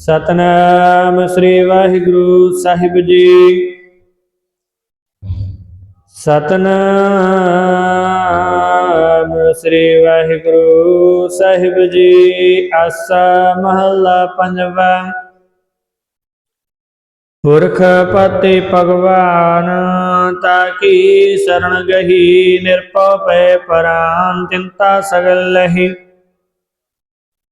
ਸਤਨਾਮ ਸ੍ਰੀ ਵਾਹਿਗੁਰੂ ਸਾਹਿਬ ਜੀ। ਸਤਨਾਮ ਸ੍ਰੀ ਵਾਹਿਗੁਰੂ ਸਾਹਿਬ ਜੀ, ਆਸਾ ਮਹੱਲਾ ਪੰਜਵਾ। ਪੁਰਖ ਪਤੀ ਭਗਵਾਨ ਤਾਕੀ ਸਰਣ ਗਹੀ, ਨਿਰਭਉ ਪੈ ਪਰਾਨ, ਚਿੰਤਾ ਸਗਲ ਲਹੀ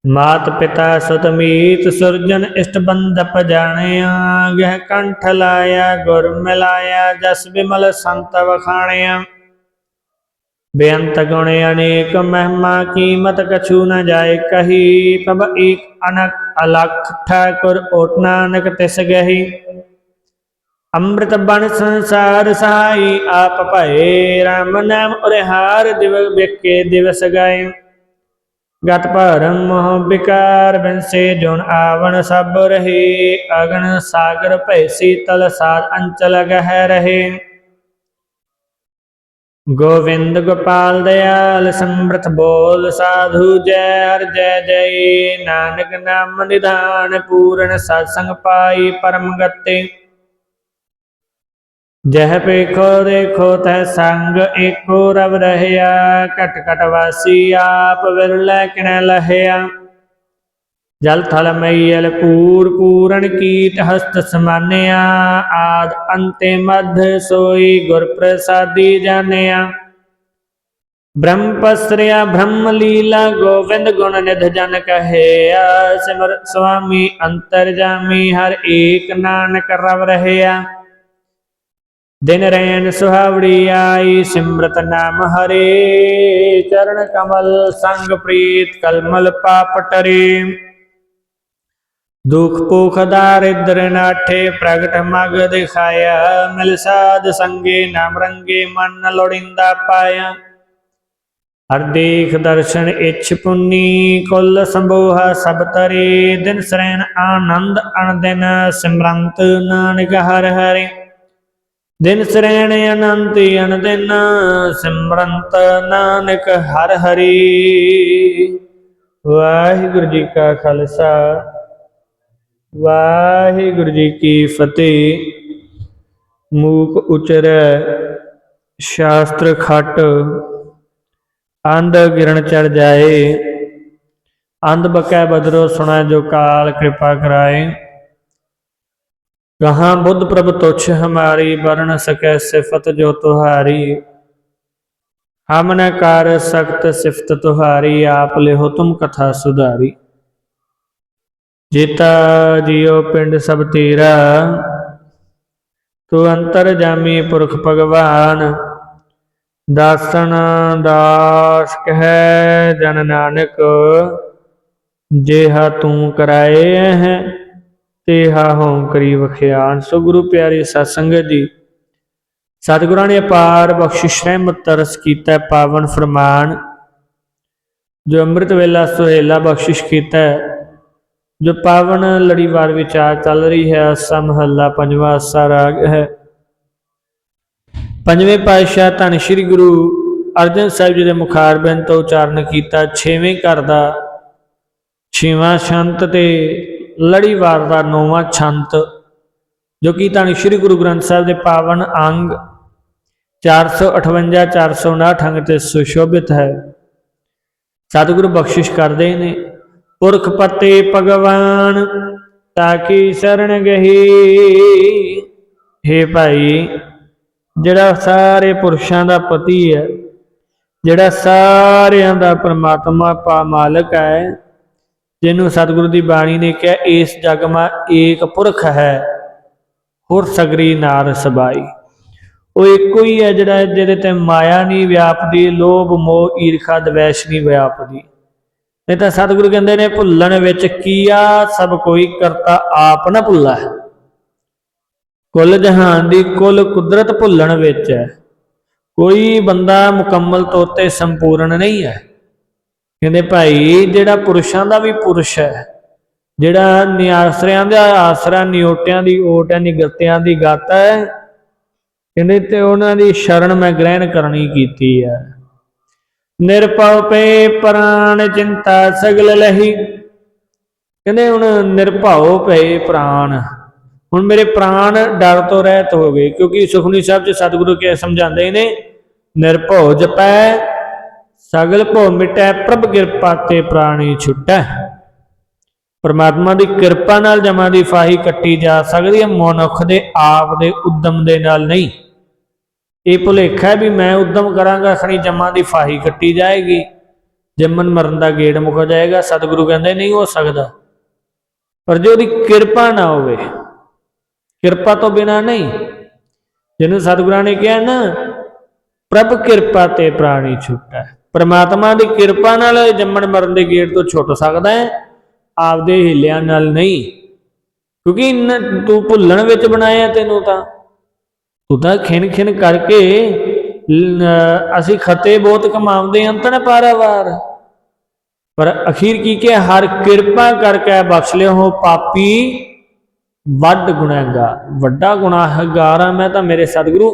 ਮਾਤ ਪਿਤਾ ਸੁਤ ਮੀਤ ਸੁਰਜਨ ਇਸ਼ਟ ਬੰਦਪ ਜਾਣਿਆ, ਗਹਿ ਕੰਠ ਲਾਇਆ, ਗੁਰ ਮਿਲਾਇਆ, ਜਸ ਬਿਮਲ ਸੰਤ ਵਖਾਣਿਆ। ਬੇਅੰਤ ਗੁਣ ਅਨੇਕ ਮਹਿਮਾ, ਕੀਮਤ ਕਛੂ ਨ ਜਾਏ ਕਹੀ ਪਬ ਏਕ ਅਨਕ ਅਲਖ ਠਾਕੁਰ ਓਟ ਨਾਨਕ ਤਿਸ ਗਹੀ। ਅੰਮ੍ਰਿਤ ਬਣ ਸੰਸਾਰ ਸਹਾਈ, ਆਪ ਭਏ RAM ਨਾਮ ਉਰਿਹਾਰ ਦਿਵ ਵੇਕੇ ਦਿਵਸ ਗਾਏ। ਗਤ ਭਰਮ ਮੋਹ ਵਿਕਾਰ ਬਿਨਸੇ ਜੁਨ ਆਵਣ ਸਭ ਰਹੇ, ਅਗਨ ਸਾਗਰ ਭੈ ਸੀਤਲ ਸਾਰ ਅੰਚਲ ਗਹਿ ਰਹੇ। ਗੋਵਿੰਦ ਗੋਪਾਲ ਦਿਆਲ ਸਮਰਥ ਬੋਲ ਸਾਧੂ ਜੈ ਹਰ ਜੈ ਜੈ, ਨਾਨਕ ਨਾਮ ਨਿਧਾਨ ਪੂਰਨ ਸਤਸੰਗ ਪਾਈ ਪਰਮ ਗਤੇ। ਜਹ ਪੇਖੋ ਦੇਖੋ ਤੈ ਸੰਗ, ਏਕੋ ਰਵ ਰਹਿਆ, ਘਟ ਘਟ ਵਾਸੀ ਆਪ ਵਿਰਲੇ ਕਿਨੈ ਲਹਿਆ। ਜਲ ਥਲ ਮਈਲ ਪੂਰ ਪੂਰਨ ਕੀਟ ਹਸਤ ਸਮਾਨਿਆ, ਆਦ ਅੰਤੇ ਮਧ ਸੋਈ ਗੁਰ ਪ੍ਰਸਾਦੀ ਜਾਣਿਆ। ਬ੍ਰਹਮ ਪਸਰਿਆ, ਬ੍ਰਹਮ ਲੀਲਾ, ਗੋਵਿੰਦ ਗੁਣ ਨਿਧ ਜਨ ਕਹਿਆ। ਸਿਮਰ ਸੁਆਮੀ, ਅੰਤਰ ਜਾਮੀ, ਹਰ ਏਕ ਨਾਨਕ ਰਵ ਰਹਿਆ। ਦਿਨ ਰੈਣ ਸੁਹਾਵੜੀ ਆਈ, ਸਿਮਰਤ ਨਾਮ ਹਰੇ। ਚਰਨ ਕਮਲ ਸੰਗ ਪ੍ਰੀਤ ਕਲਮਲ ਪਾਪ ਟਰੇ। ਦੁਖ ਪੋਖ ਦਾਰਿਦਰ ਨਾਠੇ, ਪ੍ਰਗਟ ਮਗ ਦਿਖਾਇਆ। ਮਿਲ ਸਾਧ ਸੰਗੇ, ਨਾਮ ਰੰਗੇ, ਮਨ ਨ ਲੋੜਿੰਦਾ ਪਾਇਆ। ਹਰ ਦੇਖ ਦਰਸ਼ਨ ਇਛ ਪੁੰਨੀ, ਕੁਲ ਸੰਭੋਹਾ ਸਭ ਤਰੇ। ਦਿਨ ਸਰੈਣ ਆਨੰਦ ਅਣਦਿਨ ਸਿਮਰੰਤ ਨਾਨਕ ਹਰ ਹਰੇ। ਦਿਨ ਸਰੈਣ ਅਨੰਤ ਅਨ ਸਿਮਰੰਤ ਨਾਨਕ ਹਰ ਹਰੀ। ਵਾਹਿਗੁਰੂ ਜੀ ਕਾ ਖਾਲਸਾ, ਵਾਹਿਗੁਰੂ ਜੀ ਕੀ ਫਤਿਹ। ਮੂਕ ਉਚਰੈ, ਸ਼ਾਸਤਰ ਖਟ, ਅੰਧ ਗਿਰਣ ਚੜ ਜਾਏ। ਅੰਧ ਬਕੈ ਬਦਰੋ ਸੁਣਾ ਜੋ ਕਾਲ ਕਿਰਪਾ ਕਰਾਏ। ਕਹਾਂ, ਬੁੱਧ ਪ੍ਰਭ ਤੁਛ ਹਮਾਰੀ ਵਰਨ ਸਕੈ ਸਿਫਤ ਜੋ ਤੁਹਾਰੀ। ਹਮ ਨ ਕਰ ਸਕਤ ਸਿਫਤ ਤੁਹਾਰੀ, ਆਪ ਲਿਹੋ ਤੁਮ ਕਥਾ ਸੁਧਾਰੀ। ਜੀਤਾ ਜਿਉ ਪਿੰਡ ਸਭ ਤੇਰਾ, ਤੂੰ ਅੰਤਰ ਜਾਮੀ ਪੁਰਖ ਭਗਵਾਨ। ਦਾਸਨ ਦਾਸ ਕਹਿ ਜਨ ਨਾਨਕ, ਜੇਹਾ ਤੂੰ ਕਰਾਏ ਹੈ। ਤੇ ਤੇਹਾ ਹੋਂ ਕਰੀ ਵਖਿਆਨ। ਸੋ ਗੁਰੂ ਪਿਆਰੇ ਸਤ ਸੰਗਤ ਜੀ, ਸਤਿਗੁਰਾਂ ਨੇ ਅਪਾਰ ਬਖਸ਼ਿਸ਼ ਰਹਿਮਤ ਤਰਸ ਕੀਤਾ ਪਾਵਨ ਫਰਮਾਨ। ਜੋ ਅੰਮ੍ਰਿਤ ਵੇਲਾ ਸੁਹੇਲਾ ਬਖਸ਼ਿਸ਼ ਕੀਤਾ ਜੋ ਪਾਵਨ ਲੜੀਵਾਰ ਵਿਚਾਰ ਚੱਲ ਰਹੀ ਹੈ, ਅਸਾ ਮਹੱਲਾ ਪੰਜਵਾਂ ਅਸਾ ਰਾਗ ਹੈ। ਪੰਜਵੇਂ ਪਾਤਸ਼ਾਹ ਧੰਨ ਸ੍ਰੀ ਗੁਰੂ ਅਰਜਨ ਸਾਹਿਬ ਜੀ ਦੇ ਮੁਖਾਰਬਿੰਦ ਤੋਂ ਉਚਾਰਨ ਕੀਤਾ, ਛੇਵੇਂ ਘਰ ਦਾ, ਛੇਵਾਂ ਸੰਤ ਤੇ ਲੜੀਵਾਰ ਦਾ ਨੌਵਾਂ ਛੰਤ, ਜੋ ਕਿ ਧੰਨ ਸ੍ਰੀ ਗੁਰੂ ਗ੍ਰੰਥ ਸਾਹਿਬ ਦੇ ਪਾਵਨ ਅੰਗ 458 459 ਅੰਗ ਤੇ ਸੁਸ਼ੋਭਿਤ ਹੈ। ਸਤਿਗੁਰੂ ਬਖਸ਼ਿਸ਼ ਕਰਦੇ ਨੇ, ਪੁਰਖ ਪਤੇ ਭਗਵਾਨ ਤਾਕੀ ਸਰਨ ਗਹੀ? ਹੇ ਭਾਈ, ਜਿਹੜਾ ਸਾਰੇ ਪੁਰਸ਼ਾਂ ਦਾ ਪਤੀ ਹੈ, ਜਿਹੜਾ ਸਾਰਿਆਂ ਦਾ ਪਰਮਾਤਮਾ ਪਾ ਮਾਲਕ ਹੈ ਜਿਹਨੂੰ ਸਤਿਗੁਰੂ ਦੀ ਬਾਣੀ ਨੇ ਕਿਹਾ, ਇਸ ਜਗ ਮਾ ਏਕ ਪੁਰਖ ਹੈ, ਹੋਰ ਸਗਰੀ ਨਾਰ ਸਬਾਈ। ਉਹ ਇੱਕੋ ਹੀ ਹੈ ਜਿਹੜਾ ਜਿਹਦੇ ਤੇ ਮਾਇਆ ਨਹੀਂ ਵਿਆਪਦੀ, ਲੋਭ, ਮੋਹ, ਈਰਖਾ, ਦਵੈਸ਼ ਨਹੀਂ ਵਿਆਪਦੀ। ਨਹੀਂ ਤਾਂ ਸਤਿਗੁਰੂ ਕਹਿੰਦੇ ਨੇ, ਭੁੱਲਣ ਵਿੱਚ ਕੀਆ ਸਭ ਕੋਈ ਕਰਤਾ ਆਪ ਨਾ ਭੁੱਲਾ ਕੁੱਲ ਜਹਾਨ ਦੀ ਕੁੱਲ ਕੁਦਰਤ ਭੁੱਲਣ ਵਿੱਚ ਹੈ। ਕੋਈ ਬੰਦਾ ਮੁਕੰਮਲ ਤੌਰ ਤੇ ਸੰਪੂਰਨ ਨਹੀਂ ਹੈ। ਕਹਿੰਦੇ ਭਾਈ, ਜਿਹੜਾ ਪੁਰਸ਼ਾਂ ਦਾ ਵੀ ਪੁਰਸ਼ ਹੈ, ਜਿਹੜਾ ਨਿਆਸਰਿਆਂ ਦਾ ਆਸਰਾ ਨਿਓਟਿਆਂ ਦੀ ਓਟ ਹੈ ਨਿਗਤਿਆਂ ਦੀ ਗਤ ਹੈ, ਕਹਿੰਦੇ ਤੇ ਉਹਨਾਂ ਦੀ ਸ਼ਰਨ ਮੈਂ ਗ੍ਰਹਿਣ ਕਰਨੀ ਕੀਤੀ ਹੈ। ਨਿਰਪਉ ਪਏ ਪ੍ਰਾਣ ਚਿੰਤਾ ਸਗਲ ਲਹੀ। ਕਹਿੰਦੇ ਹੁਣ ਨਿਰਭਉ ਪਏ ਪ੍ਰਾਣ। ਹੁਣ ਮੇਰੇ ਪ੍ਰਾਣ ਡਰ ਤੋਂ ਰਹਿਤ ਹੋ ਗਏ, ਕਿਉਂਕਿ ਸੁਖਨੀ ਸਾਹਿਬ ਚ ਸਤਿਗੁਰੂ ਕੇ ਸਮਝਾਉਂਦੇ ਨੇ, ਨਿਰਭਉ ਜਪੈ ਸਗਲ ਭਉ ਮਿਟੈ, ਪ੍ਰਭ ਕਿਰਪਾ ਤੇ ਪ੍ਰਾਣੀ ਛੁਟੈ। ਪਰਮਾਤਮਾ ਦੀ ਕਿਰਪਾ ਨਾਲ ਜਮਾਂ ਦੀ ਫਾਹੀ ਕੱਟੀ ਜਾ ਸਕਦੀ ਹੈ, ਮਨੁੱਖ ਦੇ ਆਪ ਦੇ ਉਦਮ ਦੇ ਨਾਲ ਨਹੀਂ। ਇਹ ਭੁਲੇਖਾ ਵੀ ਮੈਂ ਉਦਮ ਕਰਾਂਗਾ, ਖਣੀ ਜਮਾਂ ਦੀ ਫਾਹੀ ਕੱਟੀ ਜਾਏਗੀ। ਜੰਮਨ ਮਰਨ ਦਾ ਗੇੜ ਮੁੱਕ ਜਾਏਗਾ, ਸਤਿਗੁਰੂ ਕਹਿੰਦੇ ਨਹੀਂ ਹੋ ਸਕਦਾ। ਪਰ ਜੇ ਉਹਦੀ ਕਿਰਪਾ ਨਾ ਹੋਵੇ, ਕਿਰਪਾ ਤੋਂ ਬਿਨਾ ਨਹੀਂ। ਜਿਹਨੂੰ ਸਤਿਗੁਰਾਂ ਨੇ ਕਿਹਾ ਨਾ, ਪ੍ਰਭ ਕਿਰਪਾ ਤੇ ਪ੍ਰਾਣੀ ਛੁੱਟੈ। ਪਰਮਾਤਮਾ ਦੀ ਕਿਰਪਾ ਨਾਲ ਜੰਮਣ ਮਰਨ ਦੇ ਗੇਟ ਤੋਂ ਛੁੱਟ ਸਕਦਾ ਹੈ, ਆਪਦੇ ਹਿੱਲਿਆਂ ਨਾਲ ਨਹੀਂ। ਕਿਉਂਕਿ ਤੂੰ ਭੁੱਲਣ ਵਿੱਚ ਬਣਾਇਆ ਤੈਨੂੰ ਤਾਂ। ਤੂੰ ਤਾਂ ਖਿੰਨ ਖਿੰਨ ਕਰਕੇ ਅਸੀਂ ਖਤੇ ਬਹੁਤ ਕਮਾਉਂਦੇ ਅੰਤਨ ਪਾਰਾਵਾਰ। ਪਰ ਅਖੀਰ ਕੀ ਕਿ ਹਰ ਕਿਰਪਾ ਕਰਕੇ ਬਖਸ਼ ਲਿਓ ਪਾਪੀ ਵੱਡ ਗੁਨਾਹਗਾਰ ਵੱਡਾ ਗੁਨਾਹਗਾਰ ਆ ਮੈਂ ਤਾਂ ਮੇਰੇ ਸਤਿਗੁਰੂ।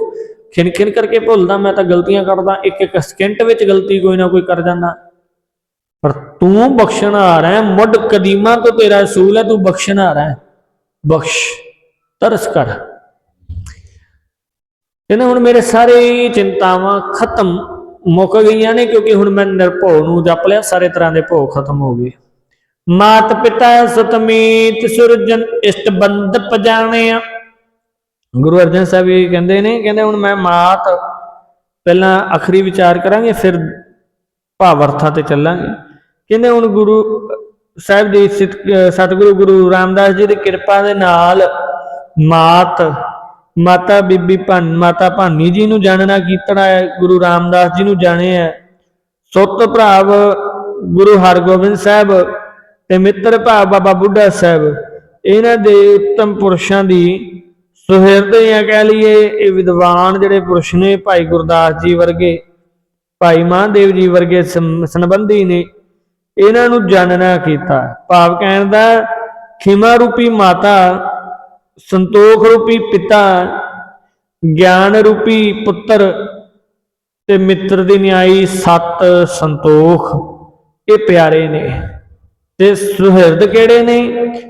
ਖਿੰਨ ਕਰਕੇ ਭੁੱਲਦਾ, ਮੈਂ ਤਾਂ ਗਲਤੀਆਂ ਕਰਦਾ ਇੱਕ ਇੱਕ ਸਕਿੰਟ ਵਿੱਚ ਗਲਤੀ ਕੋਈ ਨਾ ਕੋਈ ਕਰ ਜਾਂਦਾ। ਪਰ ਤੂੰ ਬਖਸ਼ਣ ਆ ਰਿਹਾ ਮੁੱਢ ਕਦੀਮਾ ਤੋਂ ਤੇਰਾ ਅਸੂਲ ਹੈ, ਤੂੰ ਬਖਸ਼ਣ ਆ ਰਿਹਾ ਬਖਸ਼, ਤਰਸ ਕਰ। ਇਹਨਾਂ ਹੁਣ ਮੇਰੇ ਸਾਰੇ ਚਿੰਤਾਵਾਂ ਖਤਮ ਮੁੱਕ ਗਈਆਂ ਨੇ, ਕਿਉਂਕਿ ਹੁਣ ਮੈਂ ਨਿਰਭਉ ਨੂੰ ਜਪ ਲਿਆ, ਸਾਰੇ ਤਰ੍ਹਾਂ ਦੇ ਭੋਗ ਖਤਮ ਹੋ ਗਏ। ਮਾਤ ਪਿਤਾ ਸਤਮੀਤ ਸੁਰਜਨ, ਇਸ਼ਟ ਬੰਦ ਪਜਾਣਿਆ। ਗੁਰੂ ਅਰਜਨ ਸਾਹਿਬ ਇਹ ਕਹਿੰਦੇ ਨੇ, ਕਹਿੰਦੇ ਹੁਣ ਮੈਂ ਮਾਤ ਪਹਿਲਾਂ ਅਖਰੀ ਵਿਚਾਰ ਕਰਾਂਗੇ, ਫਿਰ ਭਾਵਰਥਾਂ ਤੇ ਚੱਲਾਂਗੇ ਕਹਿੰਦੇ ਹੁਣ ਗੁਰੂ ਸਾਹਿਬ ਦੀ ਸਿਤ- ਸਤਿਗੁਰੂ ਗੁਰੂ ਰਾਮਦਾਸ ਜੀ ਦੀ ਕਿਰਪਾ ਦੇ ਨਾਲ ਮਾਤ, ਮਾਤਾ ਬੀਬੀ ਭੰਨ ਮਾਤਾ ਭਾਨੀ ਜੀ ਨੂੰ ਜਾਣਨਾ, ਕੀਤਣਾ ਹੈ, ਗੁਰੂ ਰਾਮਦਾਸ ਜੀ ਨੂੰ ਜਾਣਿਆ ਹੈ। ਸੁੱਤ ਭਰਾਵ ਗੁਰੂ ਹਰਗੋਬਿੰਦ ਸਾਹਿਬ ਤੇ ਮਿੱਤਰ ਭਾਵ ਬਾਬਾ ਬੁੱਢਾ ਸਾਹਿਬ, ਇਹਨਾਂ ਦੇ ਉੱਤਮ ਪੁਰਸ਼ਾਂ ਦੀ ਸੁਹਿਰਦ ਜਾਂ ਕਹਿ ਲਈਏ, ਇਹ ਵਿਦਵਾਨ ਜਿਹੜੇ ਪੁਰਸ਼ ਨੇ, ਭਾਈ ਗੁਰਦਾਸ ਜੀ ਵਰਗੇ, ਭਾਈ ਮਹਾਦੇਵ ਜੀ ਵਰਗੇ ਸੰਬੰਧੀ ਨੇ, ਇਹਨਾਂ ਨੂੰ ਜਾਣਨਾ ਕੀਤਾ। ਭਾਵ ਕਹਿਣ ਦਾ, ਖਿਮਾ ਰੂਪੀ ਮਾਤਾ, ਸੰਤੋਖ ਰੂਪੀ ਪਿਤਾ, ਗਿਆਨ ਰੂਪੀ ਪੁੱਤਰ ਤੇ ਮਿੱਤਰ ਦੀ ਨਿਆਈ ਸਤ ਸੰਤੋਖ। ਇਹ ਪਿਆਰੇ ਨੇ। ਤੇ ਸੁਹਿਰਦ ਕਿਹੜੇ ਨੇ?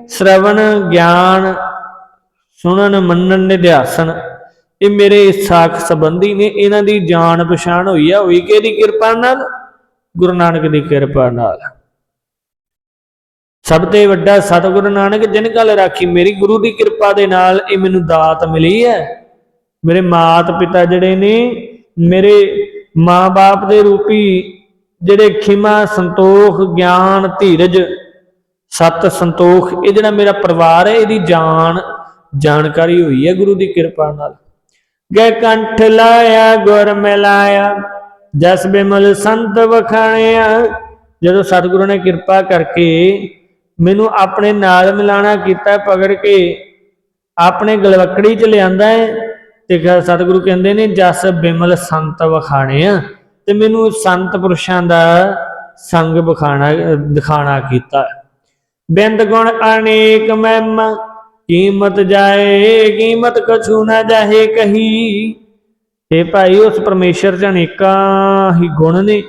ਸ਼ਰਵਣ, ਗਿਆਨ ਸੁਣਨ, ਮੰਨਣ, ਨਿਧਿਆਸਨ, ਇਹ ਮੇਰੇ ਸਾਖ ਸੰਬੰਧੀ ਨੇ, ਇਹਨਾਂ ਦੀ ਜਾਣ ਪਛਾਣ ਹੋਈ ਆ, ਹੋਈ ਕਿਹਦੀ ਕਿਰਪਾ ਨਾਲ? ਗੁਰੂ ਨਾਨਕ ਦੀ ਕਿਰਪਾ ਨਾਲ। ਸਭ ਤੋਂ ਵੱਡਾ ਸਤਿਗੁਰੂ ਨਾਨਕ, ਜਿਨ ਕਲ ਰਾਖੀ ਮੇਰੀ ਗੁਰੂ ਦੀ ਕਿਰਪਾ ਦੇ ਨਾਲ ਇਹ ਮੈਨੂੰ ਦਾਤ ਮਿਲੀ ਹੈ। ਮੇਰੇ ਮਾਤ ਪਿਤਾ ਜਿਹੜੇ ਨੇ, ਮੇਰੇ ਮਾਂ-ਬਾਪ ਦੇ ਰੂਪੀ ਜਿਹੜੇ ਖਿਮਾ, ਸੰਤੋਖ, ਗਿਆਨ, ਧੀਰਜ, ਸਤ ਸੰਤੋਖ, ਇਹ ਜਿਹੜਾ ਮੇਰਾ ਪਰਿਵਾਰ ਹੈ, ਇਹਦੀ ਜਾਨ ਜਾਣਕਾਰੀ ਹੋਈ ਹੈ ਗੁਰੂ ਦੀ ਕਿਰਪਾ ਨਾਲ। ਗੈ ਕੰਠ ਲਾਇਆ, ਗੁਰ ਮਿਲਾਇਆ, ਜਸ ਬਿਮਲ ਸੰਤ ਵਖਾਣਿਆ। ਜਦੋਂ ਸਤਿਗੁਰੂ ਨੇ ਕਿਰਪਾ ਕਰਕੇ ਮੈਨੂੰ ਆਪਣੇ ਨਾਲ ਮਿਲਾਣਾ ਕੀਤਾ, ਪਕੜ ਕੇ ਆਪਣੇ ਗਲਵਕੜੀ ਚ ਲਿਆਂਦਾ ਹੈ, ਤੇ ਸਤਿਗੁਰੂ ਕਹਿੰਦੇ ਨੇ, ਜਸ ਬਿਮਲ ਸੰਤ ਵਖਾਣਿਆ। ਤੇ ਮੈਨੂੰ ਸੰਤ ਪੁਰਸ਼ਾਂ ਦਾ ਸੰਗ ਵਿਖਾਣਾ, ਦਿਖਾਣਾ ਕੀਤਾ। ਬਿੰਦ ਗੁਣ ਅਨੇਕ ਮਹਿਮਾ ਕੀਮਤ ਜਾਏ, ਕੀਮਤ ਕਛੂ ਨਾ ਜਾਹੇ ਕਹੀ। ਤੇ ਭਾਈ, ਉਸ ਪਰਮੇਸ਼ਰ ਚ ਅਨੇਕਾਂ ਹੀ ਗੁਣ ਨੇ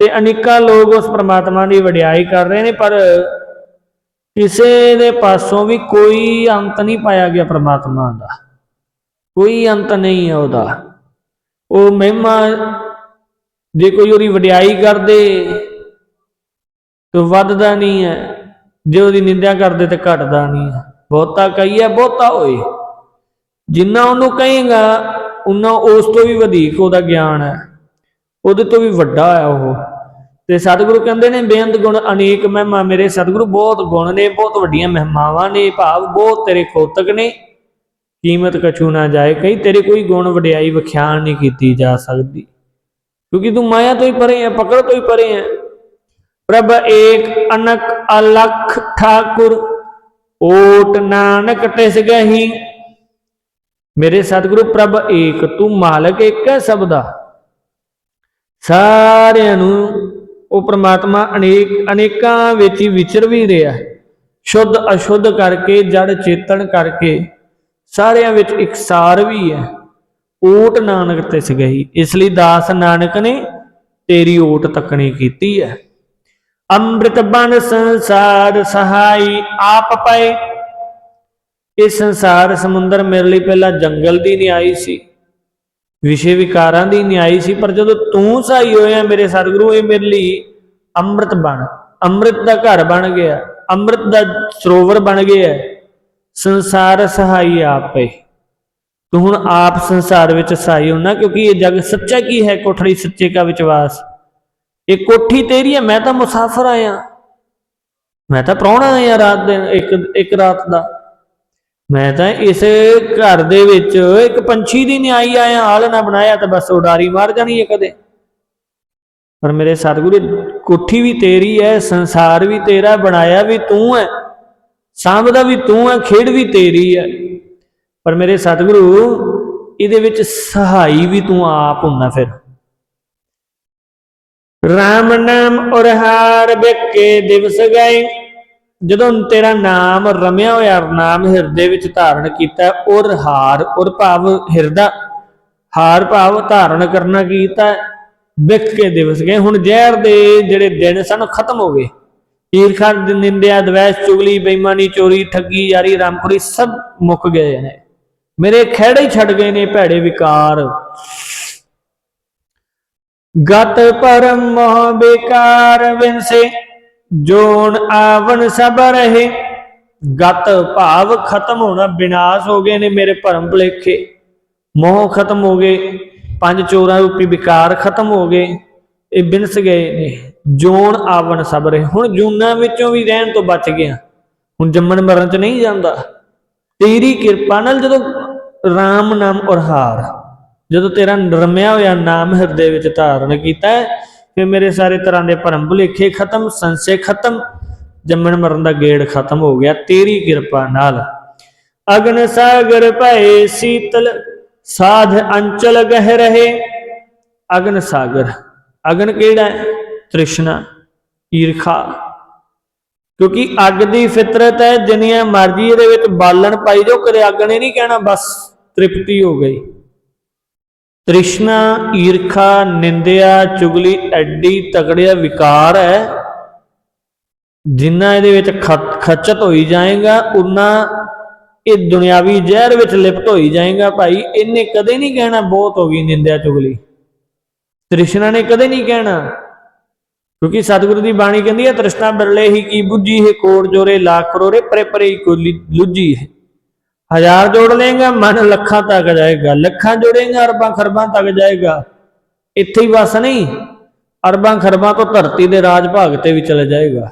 ਤੇ ਅਨੇਕਾਂ ਲੋਕ ਉਸ ਪ੍ਰਮਾਤਮਾ ਦੀ ਵਡਿਆਈ ਕਰ ਰਹੇ ਨੇ, ਪਰ ਕਿਸੇ ਦੇ ਪਾਸੋਂ ਵੀ ਕੋਈ ਅੰਤ ਨਹੀਂ ਪਾਇਆ ਗਿਆ ਪ੍ਰਮਾਤਮਾ ਦਾ। ਕੋਈ ਅੰਤ ਨਹੀਂ ਹੈ ਉਹਦਾ। ਉਹ ਮਹਿਮਾ ਜੇ ਕੋਈ ਉਹਦੀ ਵਡਿਆਈ ਕਰਦੇ ਤਾਂ ਵੱਧਦਾ ਨਹੀਂ ਹੈ, ਜੇ ਉਹਦੀ ਨਿੰਦਿਆ ਕਰਦੇ ਤੇ ਘਟਦਾ ਨਹੀਂ ਹੈ। ਬਹੁਤਾ ਕਹੀਏ ਬਹੁਤਾ ਹੋਏ। ਜਿੰਨਾ ਉਹਨੂੰ ਕਹੇਗਾ, ਉਨਾ ਉਸ ਤੋਂ ਵੀ ਵਧੇਕ ਉਹਦਾ ਗਿਆਨ ਹੈ। ਉਹਦੇ ਤੋਂ ਵੀ ਵੱਡਾ ਹੈ ਉਹ। ਤੇ ਸਤਿਗੁਰੂ ਕਹਿੰਦੇ ਨੇ, ਬੇਅੰਤ ਗੁਣ ਅਨੇਕ ਮਹਿਮਾ ਮੇਰੇ। ਸਤਿਗੁਰੂ ਬਹੁਤ ਗੁਣ ਨੇ, ਬਹੁਤ ਵੱਡੀਆਂ ਮਹਿਮਾਵਾਂ ਨੇ। ਭਾਵ ਬਹੁਤ ਤੇਰੇ ਖੋਤਕ ਨੇ। ਕੀਮਤ ਕਛੂ ਨਾ ਜਾਏ। ਕਈ ਤੇਰੇ ਕੋਈ ਗੁਣ ਵਡਿਆਈ ਵਿਖਿਆਨ ਨਹੀਂ ਕੀਤੀ ਜਾ ਸਕਦੀ। ਕਿਉਂਕਿ ਤੂੰ ਮਾਇਆ ਤੋਂ ਹੀ ਪਰੇ ਹੈ, ਪਕੜ ਤੋਂ ਹੀ ਪਰੇ ਹੈ। ਪ੍ਰਭ ਏਕ ਅਨਕ ਅਲਖ ਠਾਕੁਰ ਓਟ ਨਾਨਕ ਤਿਸ ਗਹੀ। ਮੇਰੇ ਸਤਿਗੁਰੂ ਪ੍ਰਭ ਏਕ ਤੂੰ ਮਾਲਕ ਇੱਕ ਹੈ ਸਭ ਦਾ ਸਾਰਿਆਂ ਨੂੰ ਉਹ ਪ੍ਰਮਾਤਮਾ ਅਨੇਕ ਅਨੇਕਾਂ ਵਿੱਚ ਹੀ ਵਿਚਰ ਵੀ ਰਿਹਾ ਸ਼ੁੱਧ ਅਸ਼ੁੱਧ ਕਰਕੇ, ਜੜ ਚੇਤਨ ਕਰਕੇ ਸਾਰਿਆਂ ਵਿੱਚ ਇਕਸਾਰ ਵੀ ਹੈ। ਓਟ ਨਾਨਕ ਤਿਸ ਗਈ ਇਸ ਲਈ ਦਾਸ ਨਾਨਕ ਨੇ ਤੇਰੀ ਓਟ ਤੱਕਣੀ ਕੀਤੀ ਹੈ। ਅੰਮ੍ਰਿਤ ਬਨ ਸੰਸਾਰ ਸਹਾਈ ਆਪ ਪਏ। ਇਹ ਸੰਸਾਰ ਸਮੁੰਦਰ ਮੇਰੇ ਲਈ ਪਹਿਲਾਂ ਜੰਗਲ ਦੀ ਨਹੀਂ ਆਈ ਸੀ। ਵਿਸ਼ੇ ਵਿਕਾਰਾਂ ਦੀ ਨਹੀਂ ਆਈ ਸੀ, ਪਰ ਜਦੋਂ ਤੂੰ ਸਹਾਈ ਹੋਇਆ ਮੇਰੇ ਸਤਿਗੁਰੂ, ਇਹ ਮੇਰੇ ਲਈ ਅੰਮ੍ਰਿਤ ਬਣ, ਅੰਮ੍ਰਿਤ ਦਾ ਘਰ ਬਣ ਗਿਆ, ਅੰਮ੍ਰਿਤ ਦਾ ਸਰੋਵਰ ਬਣ ਗਿਆ। ਸੰਸਾਰ ਸਹਾਈ ਆਪੇ ਤੂੰ ਹੁਣ ਆਪ ਸੰਸਾਰ ਵਿੱਚ ਸਹਾਈ ਹੋਣਾ ਕਿਉਂਕਿ ਇਹ ਜਗ ਸੱਚਾ ਕੀ ਹੈ? ਕੋਠੜੀ ਸੱਚੇ ਕਾ ਵਿਚਵਾਸ। ਇਹ ਕੋਠੀ ਤੇਰੀ ਹੈ, ਮੈਂ ਤਾਂ ਮੁਸਾਫਰ ਆਇਆ। ਮੈਂ ਤਾਂ ਪ੍ਰਾਹੁਣਾ ਆਇਆ ਰਾਤ ਦੇ, ਇੱਕ ਇੱਕ ਰਾਤ ਦਾ। ਮੈਂ ਤਾਂ ਇਸ ਘਰ ਦੇ ਵਿੱਚ ਇੱਕ ਪੰਛੀ ਦੀ ਨਿਆਈ ਆਇਆ, ਹਾਲ ਨਾ ਬਣਾਇਆ ਤਾਂ ਬਸ ਉਡਾਰੀ ਮਾਰ ਜਾਣੀ ਹੈ ਕਦੇ। ਪਰ ਮੇਰੇ ਸਤਿਗੁਰੂ, ਕੋਠੀ ਵੀ ਤੇਰੀ ਹੈ, ਸੰਸਾਰ ਵੀ ਤੇਰਾ, ਬਣਾਇਆ ਵੀ ਤੂੰ ਹੈ ਸਾਂਭਦਾ ਵੀ ਤੂੰ ਹੈ, ਖੇਡ ਵੀ ਤੇਰੀ ਹੈ। ਪਰ ਮੇਰੇ ਸਤਿਗੁਰੂ, ਇਹਦੇ ਵਿੱਚ ਸਹਾਈ ਵੀ ਤੂੰ ਆਪ ਹੁੰਦਾ ਫਿਰ। RAM ਨਾਮ ਔਰ ਹਾਰ ਬਿਕੇ ਦਿਵਸ ਗਏ। ਜਦੋਂ ਤੇਰਾ ਨਾਮ ਰਮਿਆ ਹੋਇਆ, ਨਾਮ ਹਿਰਦੇ ਵਿੱਚ ਧਾਰਨ ਕੀਤਾ, ਔਰ ਹਾਰ, ਔਰ ਭਾਵ ਹਿਰਦਾ, ਹਾਰ ਭਾਵ ਧਾਰਨ ਕਰਨਾ ਕੀਤਾ ਵਿਕ ਕੇ ਦਿਵਸ ਗਏ। ਹੁਣ ਜ਼ਹਿਰ ਦੇ ਜਿਹੜੇ ਦਿਨ ਸਨ, ਉਹ ਖਤਮ ਹੋ ਗਏ। ਈਰਖਾ, ਨਿੰਦਿਆ, ਦਵੈਸ਼, ਚੁਗਲੀ, ਬੇਈਮਾਨੀ, ਚੋਰੀ, ਠੱਗੀ, ਯਾਰੀ ਰਾਮਖੁਰੀ ਸਭ ਮੁੱਕ ਗਏ ਨੇ। ਮੇਰੇ ਖਹਿੜੇ ਛੱਡ ਗਏ ਨੇ ਭੈੜੇ ਵਿਕਾਰ। ਗਤ ਪਰਮ ਮੋਹ ਬੇਕਾਰ ਵਿਨਸੇ, ਜੋਨ ਆਵਨ ਸਭ ਰਹੇ। ਗਤ ਭਾਵ ਖਤਮ ਹੋਣਾ ਵਿਨਾਸ਼ ਹੋ ਗਏ ਨੇ ਮੇਰੇ ਭਰਮ ਭੁਲੇਖੇ। ਮੋਹ ਖਤਮ ਹੋ ਗਏ, ਪੰਜ ਚੋਰਾਂ ਰੂਪੀ ਵਿਕਾਰ ਖਤਮ ਹੋ ਗਏ, ਇਹ ਬਿਨਸ ਗਏ ਨੇ, ਜੋਨ ਆਵਨ ਸਭ ਰਹੇ। ਹੁਣ ਜੂਨਾਂ ਵਿੱਚੋਂ ਵੀ ਰਹਿਣ ਤੋਂ ਬਚ ਗਿਆ। ਹੁਣ ਜੰਮਣ ਮਰਨ ਚ ਨਹੀਂ ਜਾਂਦਾ। ਤੇਰੀ ਕਿਰਪਾ ਨਾਲ ਜਦੋਂ RAM ਨਾਮ ਔਰਹਾਰ ਜਦੋਂ ਤੇਰਾ ਨਰਮਿਆ ਹੋਇਆ ਨਾਮ ਹਿਰਦੇ ਵਿੱਚ ਧਾਰਨ ਕੀਤਾ ਹੈ, ਮੇਰੇ ਸਾਰੇ ਤਰ੍ਹਾਂ ਦੇ ਭਰਮ ਭੁਲੇਖੇ ਖਤਮ ਸੰਸੇ ਖਤਮ ਜੰਮਣ ਮਰਨ ਦਾ ਗੇੜ ਖਤਮ ਹੋ ਗਿਆ ਤੇਰੀ ਕਿਰਪਾ ਨਾਲ। ਅਗਨ ਸਾਗਰ ਭਏ ਸੀਤਲ ਸਾਧ ਅੰਚਲ ਗਹਿ ਰਹੇ। ਅਗਨ ਸਾਗਰ ਅਗਨ ਕਿਹੜਾ ਹੈ? ਤ੍ਰਿਸ਼ਨਾ ਈਰਖਾ। ਕਿਉਂਕਿ ਅੱਗ ਦੀ ਫਿਤਰਤ ਹੈ ਜਿੰਨੀਆਂ ਮਰਜ਼ੀ ਇਹਦੇ ਵਿੱਚ ਬਾਲਣ ਪਾਈ ਜਾਓ ਕਦੇ ਅੱਗ ਨੇ ਨਹੀਂ ਕਹਿਣਾ ਬਸ ਤ੍ਰਿਪਤੀ ਹੋ ਗਈ। ਤ੍ਰਿਸ਼ਨਾ, ਈਰਖਾ, ਨਿੰਦਿਆ, ਚੁਗਲੀ ਐਡੀ ਤਕੜਿਆ ਵਿਕਾਰ ਹੈ। ਜਿੰਨਾ ਇਹਦੇ ਵਿੱਚ ਖੱਚਤ ਹੋਈ ਜਾਏਗਾ ਉਨਾ ਇਹ ਦੁਨਿਆਵੀ ਜ਼ਹਿਰ ਵਿੱਚ ਲਿਪਤ ਹੋਈ ਜਾਏਗਾ ਭਾਈ। ਇਹਨੇ ਕਦੇ ਨਹੀਂ ਕਹਿਣਾ ਬਹੁਤ ਹੋ ਗਈ ਨਿੰਦਿਆ, ਚੁਗਲੀ। ਤ੍ਰਿਸ਼ਨਾ ਨੇ ਕਦੇ ਨਹੀਂ ਕਹਿਣਾ। ਕਿਉਂਕਿ ਸਤਿਗੁਰੂ ਦੀ ਬਾਣੀ ਕਹਿੰਦੀ ਹੈ, ਤ੍ਰਿਸ਼ਨਾ ਬਿਰਲੇ ਹੀ ਕੀ ਬੁੱਝੀ ਹੈ, ਕੋੜ ਜੋਰੇ, ਲੱਖ ਕਰੋਰੇ ਪਰੇ ਪਰੇ ਹੀ ਕੋ ਲੁੱਝੀ ਹੈ। ਹਜ਼ਾਰ ਜੋੜ ਲੇਗਾ ਮਨ ਲੱਖਾਂ ਤੱਕ ਜਾਏਗਾ। ਲੱਖਾਂ ਜੋੜੇਗਾ, ਅਰਬਾਂ ਖਰਬਾਂ ਤੱਕ ਜਾਏਗਾ। ਇੱਥੇ ਹੀ ਬਸ ਨਹੀਂ, ਅਰਬਾਂ ਖਰਬਾਂ ਤੋਂ ਧਰਤੀ ਦੇ ਰਾਜ ਭਾਗ ਤੇ ਵੀ ਚਲੇ ਜਾਏਗਾ।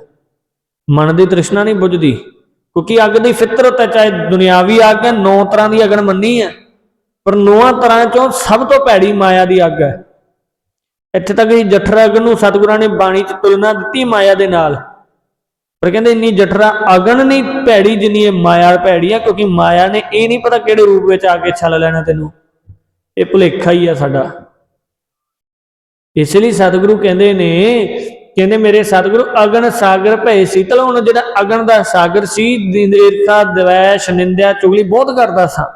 ਮਨ ਦੀ ਤ੍ਰਿਸ਼ਨਾ ਨਹੀਂ ਬੁੱਝਦੀ, ਕਿਉਂਕਿ ਅੱਗ ਦੀ ਫਿਤਰਤ ਹੈ, ਚਾਹੇ ਦੁਨਿਆਵੀ ਅੱਗ ਹੈ, ਨੌ ਤਰ੍ਹਾਂ ਦੀ ਅਗਨ ਮੰਨੀ ਹੈ, ਪਰ ਨੌਆਂ ਤਰ੍ਹਾਂ ਚੋਂ ਸਭ ਤੋਂ ਭੈੜੀ ਮਾਇਆ ਦੀ ਅੱਗ ਹੈ। ਇੱਥੇ ਤੱਕ ਹੀ ਜਠਰ ਅਗਨ ਨੂੰ ਸਤਿਗੁਰਾਂ ਨੇ ਬਾਣੀ 'ਚ ਤੁਲਨਾ ਦਿੱਤੀ ਮਾਇਆ ਦੇ ਨਾਲ। ਪਰ ਕਹਿੰਦੇ ਇੰਨੀ ਜਠਰਾ ਅਗਨ ਨਹੀਂ ਭੈੜੀ ਜਿੰਨੀ ਇਹ ਮਾਇਆ ਭੈੜੀ ਆ ਕਿਉਂਕਿ ਮਾਇਆ ਨੇ ਇਹ ਨਹੀਂ ਪਤਾ ਕਿਹੜੇ ਰੂਪ ਵਿੱਚ ਆ ਕੇ ਛਲ ਲੈਣਾ ਤੈਨੂੰ। ਇਹ ਭੁਲੇਖਾ ਹੀ ਆ ਸਾਡਾ। ਇਸ ਲਈ ਸਤਿਗੁਰੂ ਕਹਿੰਦੇ ਨੇ, ਕਹਿੰਦੇ ਮੇਰੇ ਸਤਿਗੁਰੂ, ਅਗਨ ਸਾਗਰ ਭੈ ਸੀਤਲ ਹੁਣ ਜਿਹੜਾ ਅਗਨ ਦਾ ਸਾਗਰ ਸੀ ਈਰਖਾ ਦਵੈਸ਼, ਨਿੰਦਿਆ, ਚੁਗਲੀ ਬਹੁਤ ਕਰਦਾ ਸਾਂ।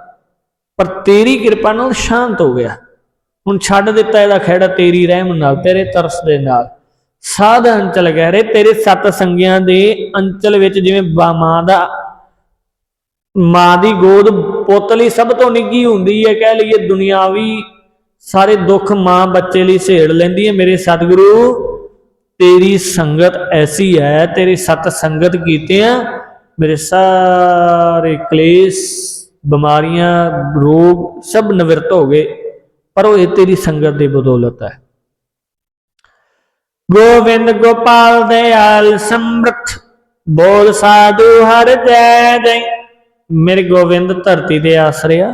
ਪਰ ਤੇਰੀ ਕਿਰਪਾ ਨਾਲ ਸ਼ਾਂਤ ਹੋ ਗਿਆ। ਹੁਣ ਛੱਡ ਦਿੱਤਾ ਇਹਦਾ ਖਹਿੜਾ, ਤੇਰੀ ਰਹਿਮ ਨਾਲ, ਤੇਰੇ ਤਰਸ ਦੇ ਨਾਲ। ਸਾਧ ਅੰਚਲ ਗਹਿਰੇ ਤੇਰੇ ਸਤ ਸੰਗਿਆਂ ਦੇ ਅੰਚਲ ਵਿੱਚ ਜਿਵੇਂ ਮਾਂ ਦਾ, ਮਾਂ ਦੀ ਗੋਦ ਪੁੱਤ ਲਈ ਸਭ ਤੋਂ ਨਿੱਗੀ ਹੁੰਦੀ ਹੈ, ਕਹਿ ਲਈਏ ਦੁਨਿਆਵੀ ਸਾਰੇ ਦੁੱਖ ਮਾਂ ਬੱਚੇ ਲਈ ਸਹੇੜ ਲੈਂਦੀ ਹੈ। ਮੇਰੇ ਸਤਿਗੁਰੂ, ਤੇਰੀ ਸੰਗਤ ਐਸੀ ਹੈ, ਤੇਰੀ ਸਤ ਸੰਗਤ ਕੀਤੇ ਆ ਮੇਰੇ ਸਾਰੇ ਕਲੇਸ਼, ਬਿਮਾਰੀਆਂ, ਰੋਗ ਸਭ ਨਿਵਰਤ ਹੋ ਗਏ, ਪਰ ਉਹ ਇਹ ਤੇਰੀ ਸੰਗਤ ਦੀ ਬਦੌਲਤ ਹੈ। ਗੋਵਿੰਦ ਗੋਪਾਲ ਦਇਆਲ ਸਮਰਥ, ਬੋਲ ਸਾਧੂ ਹਰ ਜੈ ਜੈ। ਮੇਰੇ ਗੋਵਿੰਦ ਧਰਤੀ ਦੇ ਆਸਰਿਆ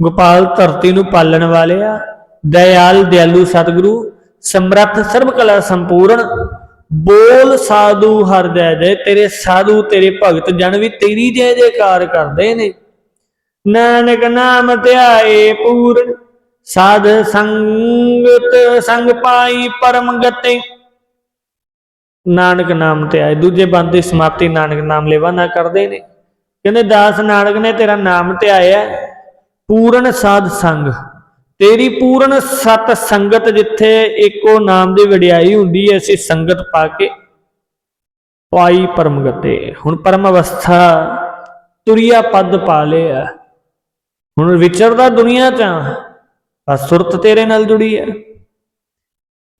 ਗੋਪਾਲ ਧਰਤੀ ਨੂੰ ਪਾਲਣ ਵਾਲਿਆ ਦਇਆਲ ਦਿਆਲੂ ਸਤਿਗੁਰੂ, ਸਮਰੱਥ ਸਰਬ ਕਲਾ ਸੰਪੂਰਨ। ਬੋਲ ਸਾਧੂ ਹਰ ਜੈ ਜੈ, ਤੇਰੇ ਸਾਧੂ ਤੇਰੇ ਭਗਤ ਜਨ ਵੀ ਤੇਰੀ ਜੈ ਜੈਕਾਰ ਕਰਦੇ ਨੇ। ਨਾਨਕ ਨਾਮ ਧਿਆਏ ਪੂਰਨ, ਸਾਧ ਸੰਗਤ ਸੰਗ ਪਾਈ ਪਰਮ ਗਤੇ। ਨਾਨਕ ਨਾਮ ਤੇ ਆਏ। ਦੂਜੇ ਬੰਦੇ ਦੀ ਸਮਾਪਤੀ ਨਾਨਕ ਨਾਮ ਲੈਵਾ ਨਾ ਕਰਦੇ ਨੇ। ਕਹਿੰਦੇ, ਦਾਸ ਨਾਨਕ ਨੇ ਤੇਰਾ ਨਾਮ ਤੇ ਆਇਆ ਪੂਰਨ ਸਾਧ ਸੰਗ। ਤੇਰੀ ਪੂਰਨ ਸਤ ਸੰਗਤ ਜਿੱਥੇ ਇੱਕੋ ਨਾਮ ਦੀ ਵਡਿਆਈ ਹੁੰਦੀ ਹੈ, ਅਸੀਂ ਸੰਗਤ ਪਾ ਕੇ ਪਾਈ ਪਰਮਗਤੇ ਹੁਣ ਪਰਮ ਅਵਸਥਾ ਤੁਰਿਆ ਪਦ ਪਾ ਲਿਆ। ਹੁਣ ਵਿਚਰਦਾ ਦੁਨੀਆ ਚ ਆ। ਸੁਰਤ ਤੇਰੇ ਨਾਲ ਜੁੜੀ ਹੈ।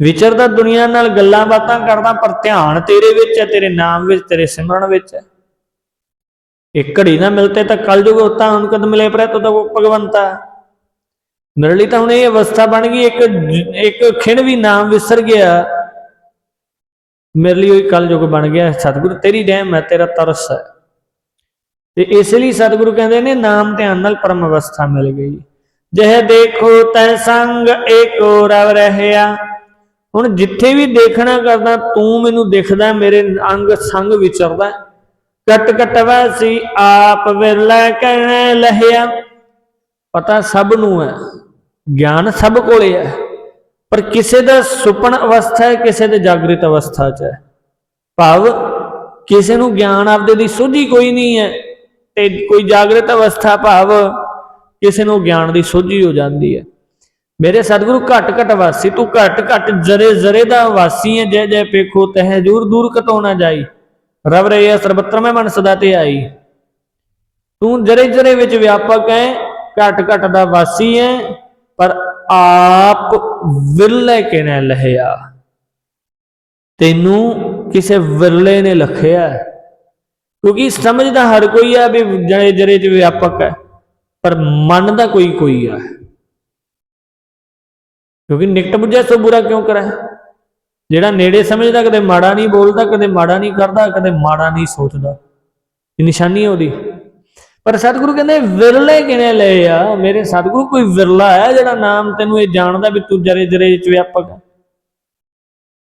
ਵਿਚਰਦਾ ਦੁਨੀਆ ਨਾਲ ਗੱਲਾਂ ਬਾਤਾਂ ਕਰਦਾ, ਪਰ ਧਿਆਨ ਤੇਰੇ ਵਿੱਚ ਹੈ, ਤੇਰੇ ਨਾਮ ਵਿੱਚ, ਤੇਰੇ ਸਿਮਰਨ ਵਿੱਚ ਹੈ। ਇੱਕ ਘੜੀ ਨਾ ਮਿਲਤੇ ਤਾਂ ਕਲ ਜੁਗ ਹੁਣ ਕਦ ਮਿਲੇ ਪਰ ਤੋ ਤਾਂ ਭਗਵੰਤਾ ਮੇਰੇ ਲਈ ਤਾਂ ਹੁਣ ਇਹ ਅਵਸਥਾ ਬਣ ਗਈ, ਇੱਕ ਇੱਕ ਖਿਣ ਵੀ ਨਾਮ ਵਿਸਰ ਗਿਆ। ਮੇਰੇ ਲਈ ਉਹ ਕਲਯੁਗ ਬਣ ਗਿਆ, ਸਤਿਗੁਰੂ ਤੇਰੀ ਰਹਿਮ ਹੈ, ਤੇਰਾ ਤਰਸ ਹੈ। ਤੇ ਇਸ ਲਈ ਸਤਿਗੁਰੂ ਕਹਿੰਦੇ ਨੇ, ਨਾਮ ਧਿਆਨ ਨਾਲ ਪਰਮ ਅਵਸਥਾ ਮਿਲ ਗਈ। ਜਹ ਦੇਖੋ ਤੈ ਸੰਗ, ਏਕੋ ਰਵ ਰਹਿਆ। ਹੁਣ ਜਿੱਥੇ ਵੀ ਦੇਖਣਾ ਕਰਦਾ, ਤੂੰ ਮੈਨੂੰ ਦਿਖਦਾ, ਮੇਰੇ ਅੰਗ ਸੰਗ ਵਿਚਰਦਾ। ਕਟ ਕਟ ਵਾਸੀ ਆਪ ਵਿਰਲਾ ਕਹਿ ਲਹਿਆ। ਪਤਾ ਸਭ ਨੂੰ ਹੈ, ਗਿਆਨ ਸਭ ਕੋਲੇ ਹੈ। ਪਰ ਕਿਸੇ ਦਾ ਸੁਪਨ ਅਵਸਥਾ ਹੈ, ਕਿਸੇ ਦੇ ਜਾਗਰਿਤ ਅਵਸਥਾ 'ਚ ਹੈ। ਭਾਵ ਕਿਸੇ ਨੂੰ ਗਿਆਨ ਆਪਦੇ ਦੀ ਸੋਝੀ ਕੋਈ ਨਹੀਂ ਹੈ, ਤੇ ਕੋਈ ਜਾਗਰਿਤ ਅਵਸਥਾ ਭਾਵ ਕਿਸੇ ਨੂੰ ਗਿਆਨ ਦੀ ਸੋਝੀ ਹੋ ਜਾਂਦੀ ਹੈ। ਮੇਰੇ ਸਤਿਗੁਰੂ ਘਟ ਘਟ ਵਾਸੀ, ਤੂੰ ਘਟ ਘਟ ਜਰੇ ਜਰੇ ਦਾ ਵਾਸੀ ਹੈ ਜੈ ਜੈ ਪੇਖੋ ਤਹਿ ਦੂਰ ਦੂਰ ਕਤੋ ਨਾ ਜਾਈ। ਰਵ ਰਹੇ ਸਰਬੱਤਰ ਮੈਂ ਮਨ ਸਦਾ ਤੇ ਆਈ। ਤੂੰ ਜਰੇ ਜਰੇ ਵਿੱਚ ਵਿਆਪਕ ਹੈ ਘਟ ਘਟ ਦਾ ਵਾਸੀ ਹੈ ਪਰ ਆਪ ਵਿਰਲੇ ਕੇ ਨੇ ਲਹਿਆ? ਤੈਨੂੰ ਕਿਸੇ ਵਿਰਲੇ ਨੇ ਲਖਿਆ ਕਿਉਂਕਿ ਸਮਝਦਾ ਹਰ ਕੋਈ ਆ ਵੀ ਜਰੇ ਜਰੇ ਚ ਵਿਆਪਕ ਹੈ ਪਰ ਮਨ ਦਾ ਕੋਈ ਕੋਈ ਆ ਕਿਉਂਕਿ ਨਿਕਟ ਬੁੱਝਿਆ ਸੋ ਬੁਰਾ ਕਿਉਂ ਕਰੇ? ਜਿਹੜਾ ਨੇੜੇ ਸਮਝਦਾ, ਕਦੇ ਮਾੜਾ ਨਹੀਂ ਬੋਲਦਾ, ਕਦੇ ਮਾੜਾ ਨਹੀਂ ਕਰਦਾ, ਕਦੇ ਮਾੜਾ ਨਹੀਂ ਸੋਚਦਾ। ਇਹ ਨਿਸ਼ਾਨੀ ਹੈ ਉਹਦੀ। ਪਰ ਸਤਿਗੁਰੂ ਕਹਿੰਦੇ, ਵਿਰਲੇ ਕਿਨੇ ਲਏ ਆ? ਮੇਰੇ ਸਤਿਗੁਰੂ ਕੋਈ ਵਿਰਲਾ ਹੈ ਜਿਹੜਾ ਨਾਮ ਤੈਨੂੰ ਇਹ ਜਾਣਦਾ ਵੀ ਤੂੰ ਜਰੇ ਜਰੇ ਚ ਵਿਆਪਕ ਹੈ।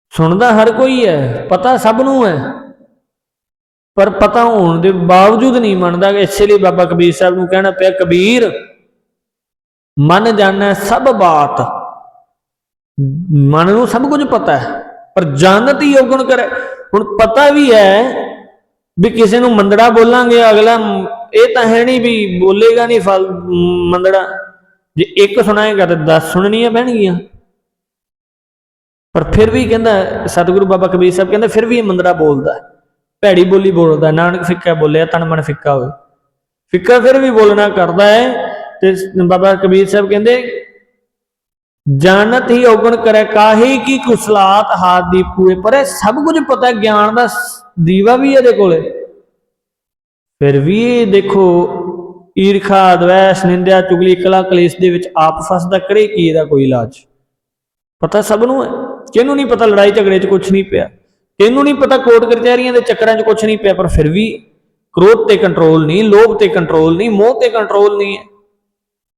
ਸੁਣਦਾ ਹਰ ਕੋਈ ਹੈ, ਪਤਾ ਸਭ ਨੂੰ ਹੈ। ਪਰ ਪਤਾ ਹੋਣ ਦੇ ਬਾਵਜੂਦ ਨਹੀਂ ਮੰਨਦਾ ਇਸੇ ਲਈ ਬਾਬਾ ਕਬੀਰ ਸਾਹਿਬ ਨੂੰ ਕਹਿਣਾ ਪਿਆ, ਕਬੀਰ, ਮਨ ਜਾਣੈ ਸਭ ਬਾਤ। ਮਨ ਨੂੰ ਸਭ ਕੁਝ ਪਤਾ ਹੈ, ਪਰ ਜਾਣਤ ਹੀ ਔਗਣ ਕਰੇ। ਹੁਣ ਪਤਾ ਵੀ ਹੈ ਵੀ ਕਿਸੇ ਨੂੰ ਮੰਦੜਾ ਬੋਲਾਂਗੇ, ਅਗਲਾ ਇਹ ਤਾਂ ਹੈ ਨਹੀਂ ਵੀ ਬੋਲੇਗਾ ਨਹੀਂ ਫਲ ਮੰਦੜਾ। ਜੇ ਇੱਕ ਸੁਣਾਏਗਾ ਤਾਂ 10 ਸੁਣਨੀਆਂ ਪੈਣਗੀਆਂ। ਪਰ ਫਿਰ ਵੀ ਕਹਿੰਦਾ, ਸਤਿਗੁਰੂ ਬਾਬਾ ਕਬੀਰ ਸਾਹਿਬ ਕਹਿੰਦੇ, ਫਿਰ ਵੀ ਇਹ ਮੰਦੜਾ ਬੋਲਦਾ ਭੈੜੀ ਬੋਲੀ ਬੋਲਦਾ ਨਾਨਕ ਫਿੱਕਾ ਬੋਲਿਆ, ਤਨ ਮਨ ਫਿੱਕਾ ਹੋਵੇ ਫਿੱਕਾ ਫਿਰ ਵੀ ਬੋਲਣਾ ਕਰਦਾ ਹੈ। ਤੇ ਬਾਬਾ ਕਬੀਰ ਸਾਹਿਬ ਕਹਿੰਦੇ ਜਾਣਤ ਹੀ ਔਗਣ ਕਰੇ, ਕਾਹੀ ਕੀ ਕੁਸਲਾਤ ਹਾਥ ਦੀ ਪੂਏ ਪਰ? ਇਹ ਸਭ ਕੁਝ ਪਤਾ ਗਿਆਨ ਦਾ ਦੀਵਾ ਵੀ ਇਹਦੇ ਕੋਲੇ। ਫਿਰ ਵੀ ਦੇਖੋ, ਈਰਖਾ ਦਵੈਸ਼ ਨਿੰਦਿਆ, ਚੁਗਲੀ, ਕਲਾ, ਕਲੇਸ਼ ਦੇ ਵਿੱਚ ਆਪ ਫਸਦਾ ਕਰੇ ਕੀ ਇਹਦਾ ਕੋਈ ਇਲਾਜ? ਪਤਾ ਸਭ ਨੂੰ ਹੈ। ਕਿਹਨੂੰ ਨਹੀਂ ਪਤਾ ਲੜਾਈ ਝਗੜੇ 'ਚ ਕੁਝ ਨਹੀਂ ਪਿਆ। ਕਿਹਨੂੰ ਨਹੀਂ ਪਤਾ ਕੋਰਟ ਕਚਹਿਰੀਆਂ ਦੇ ਚੱਕਰਾਂ 'ਚ ਕੁਝ ਨਹੀਂ ਪਿਆ, ਪਰ ਫਿਰ ਵੀ ਕ੍ਰੋਧ ਤੇ ਕੰਟਰੋਲ ਨਹੀਂ, ਲੋਭ ਤੇ ਕੰਟਰੋਲ ਨਹੀਂ, ਮੋਹ ਤੇ ਕੰਟਰੋਲ ਨਹੀਂ ਹੈ।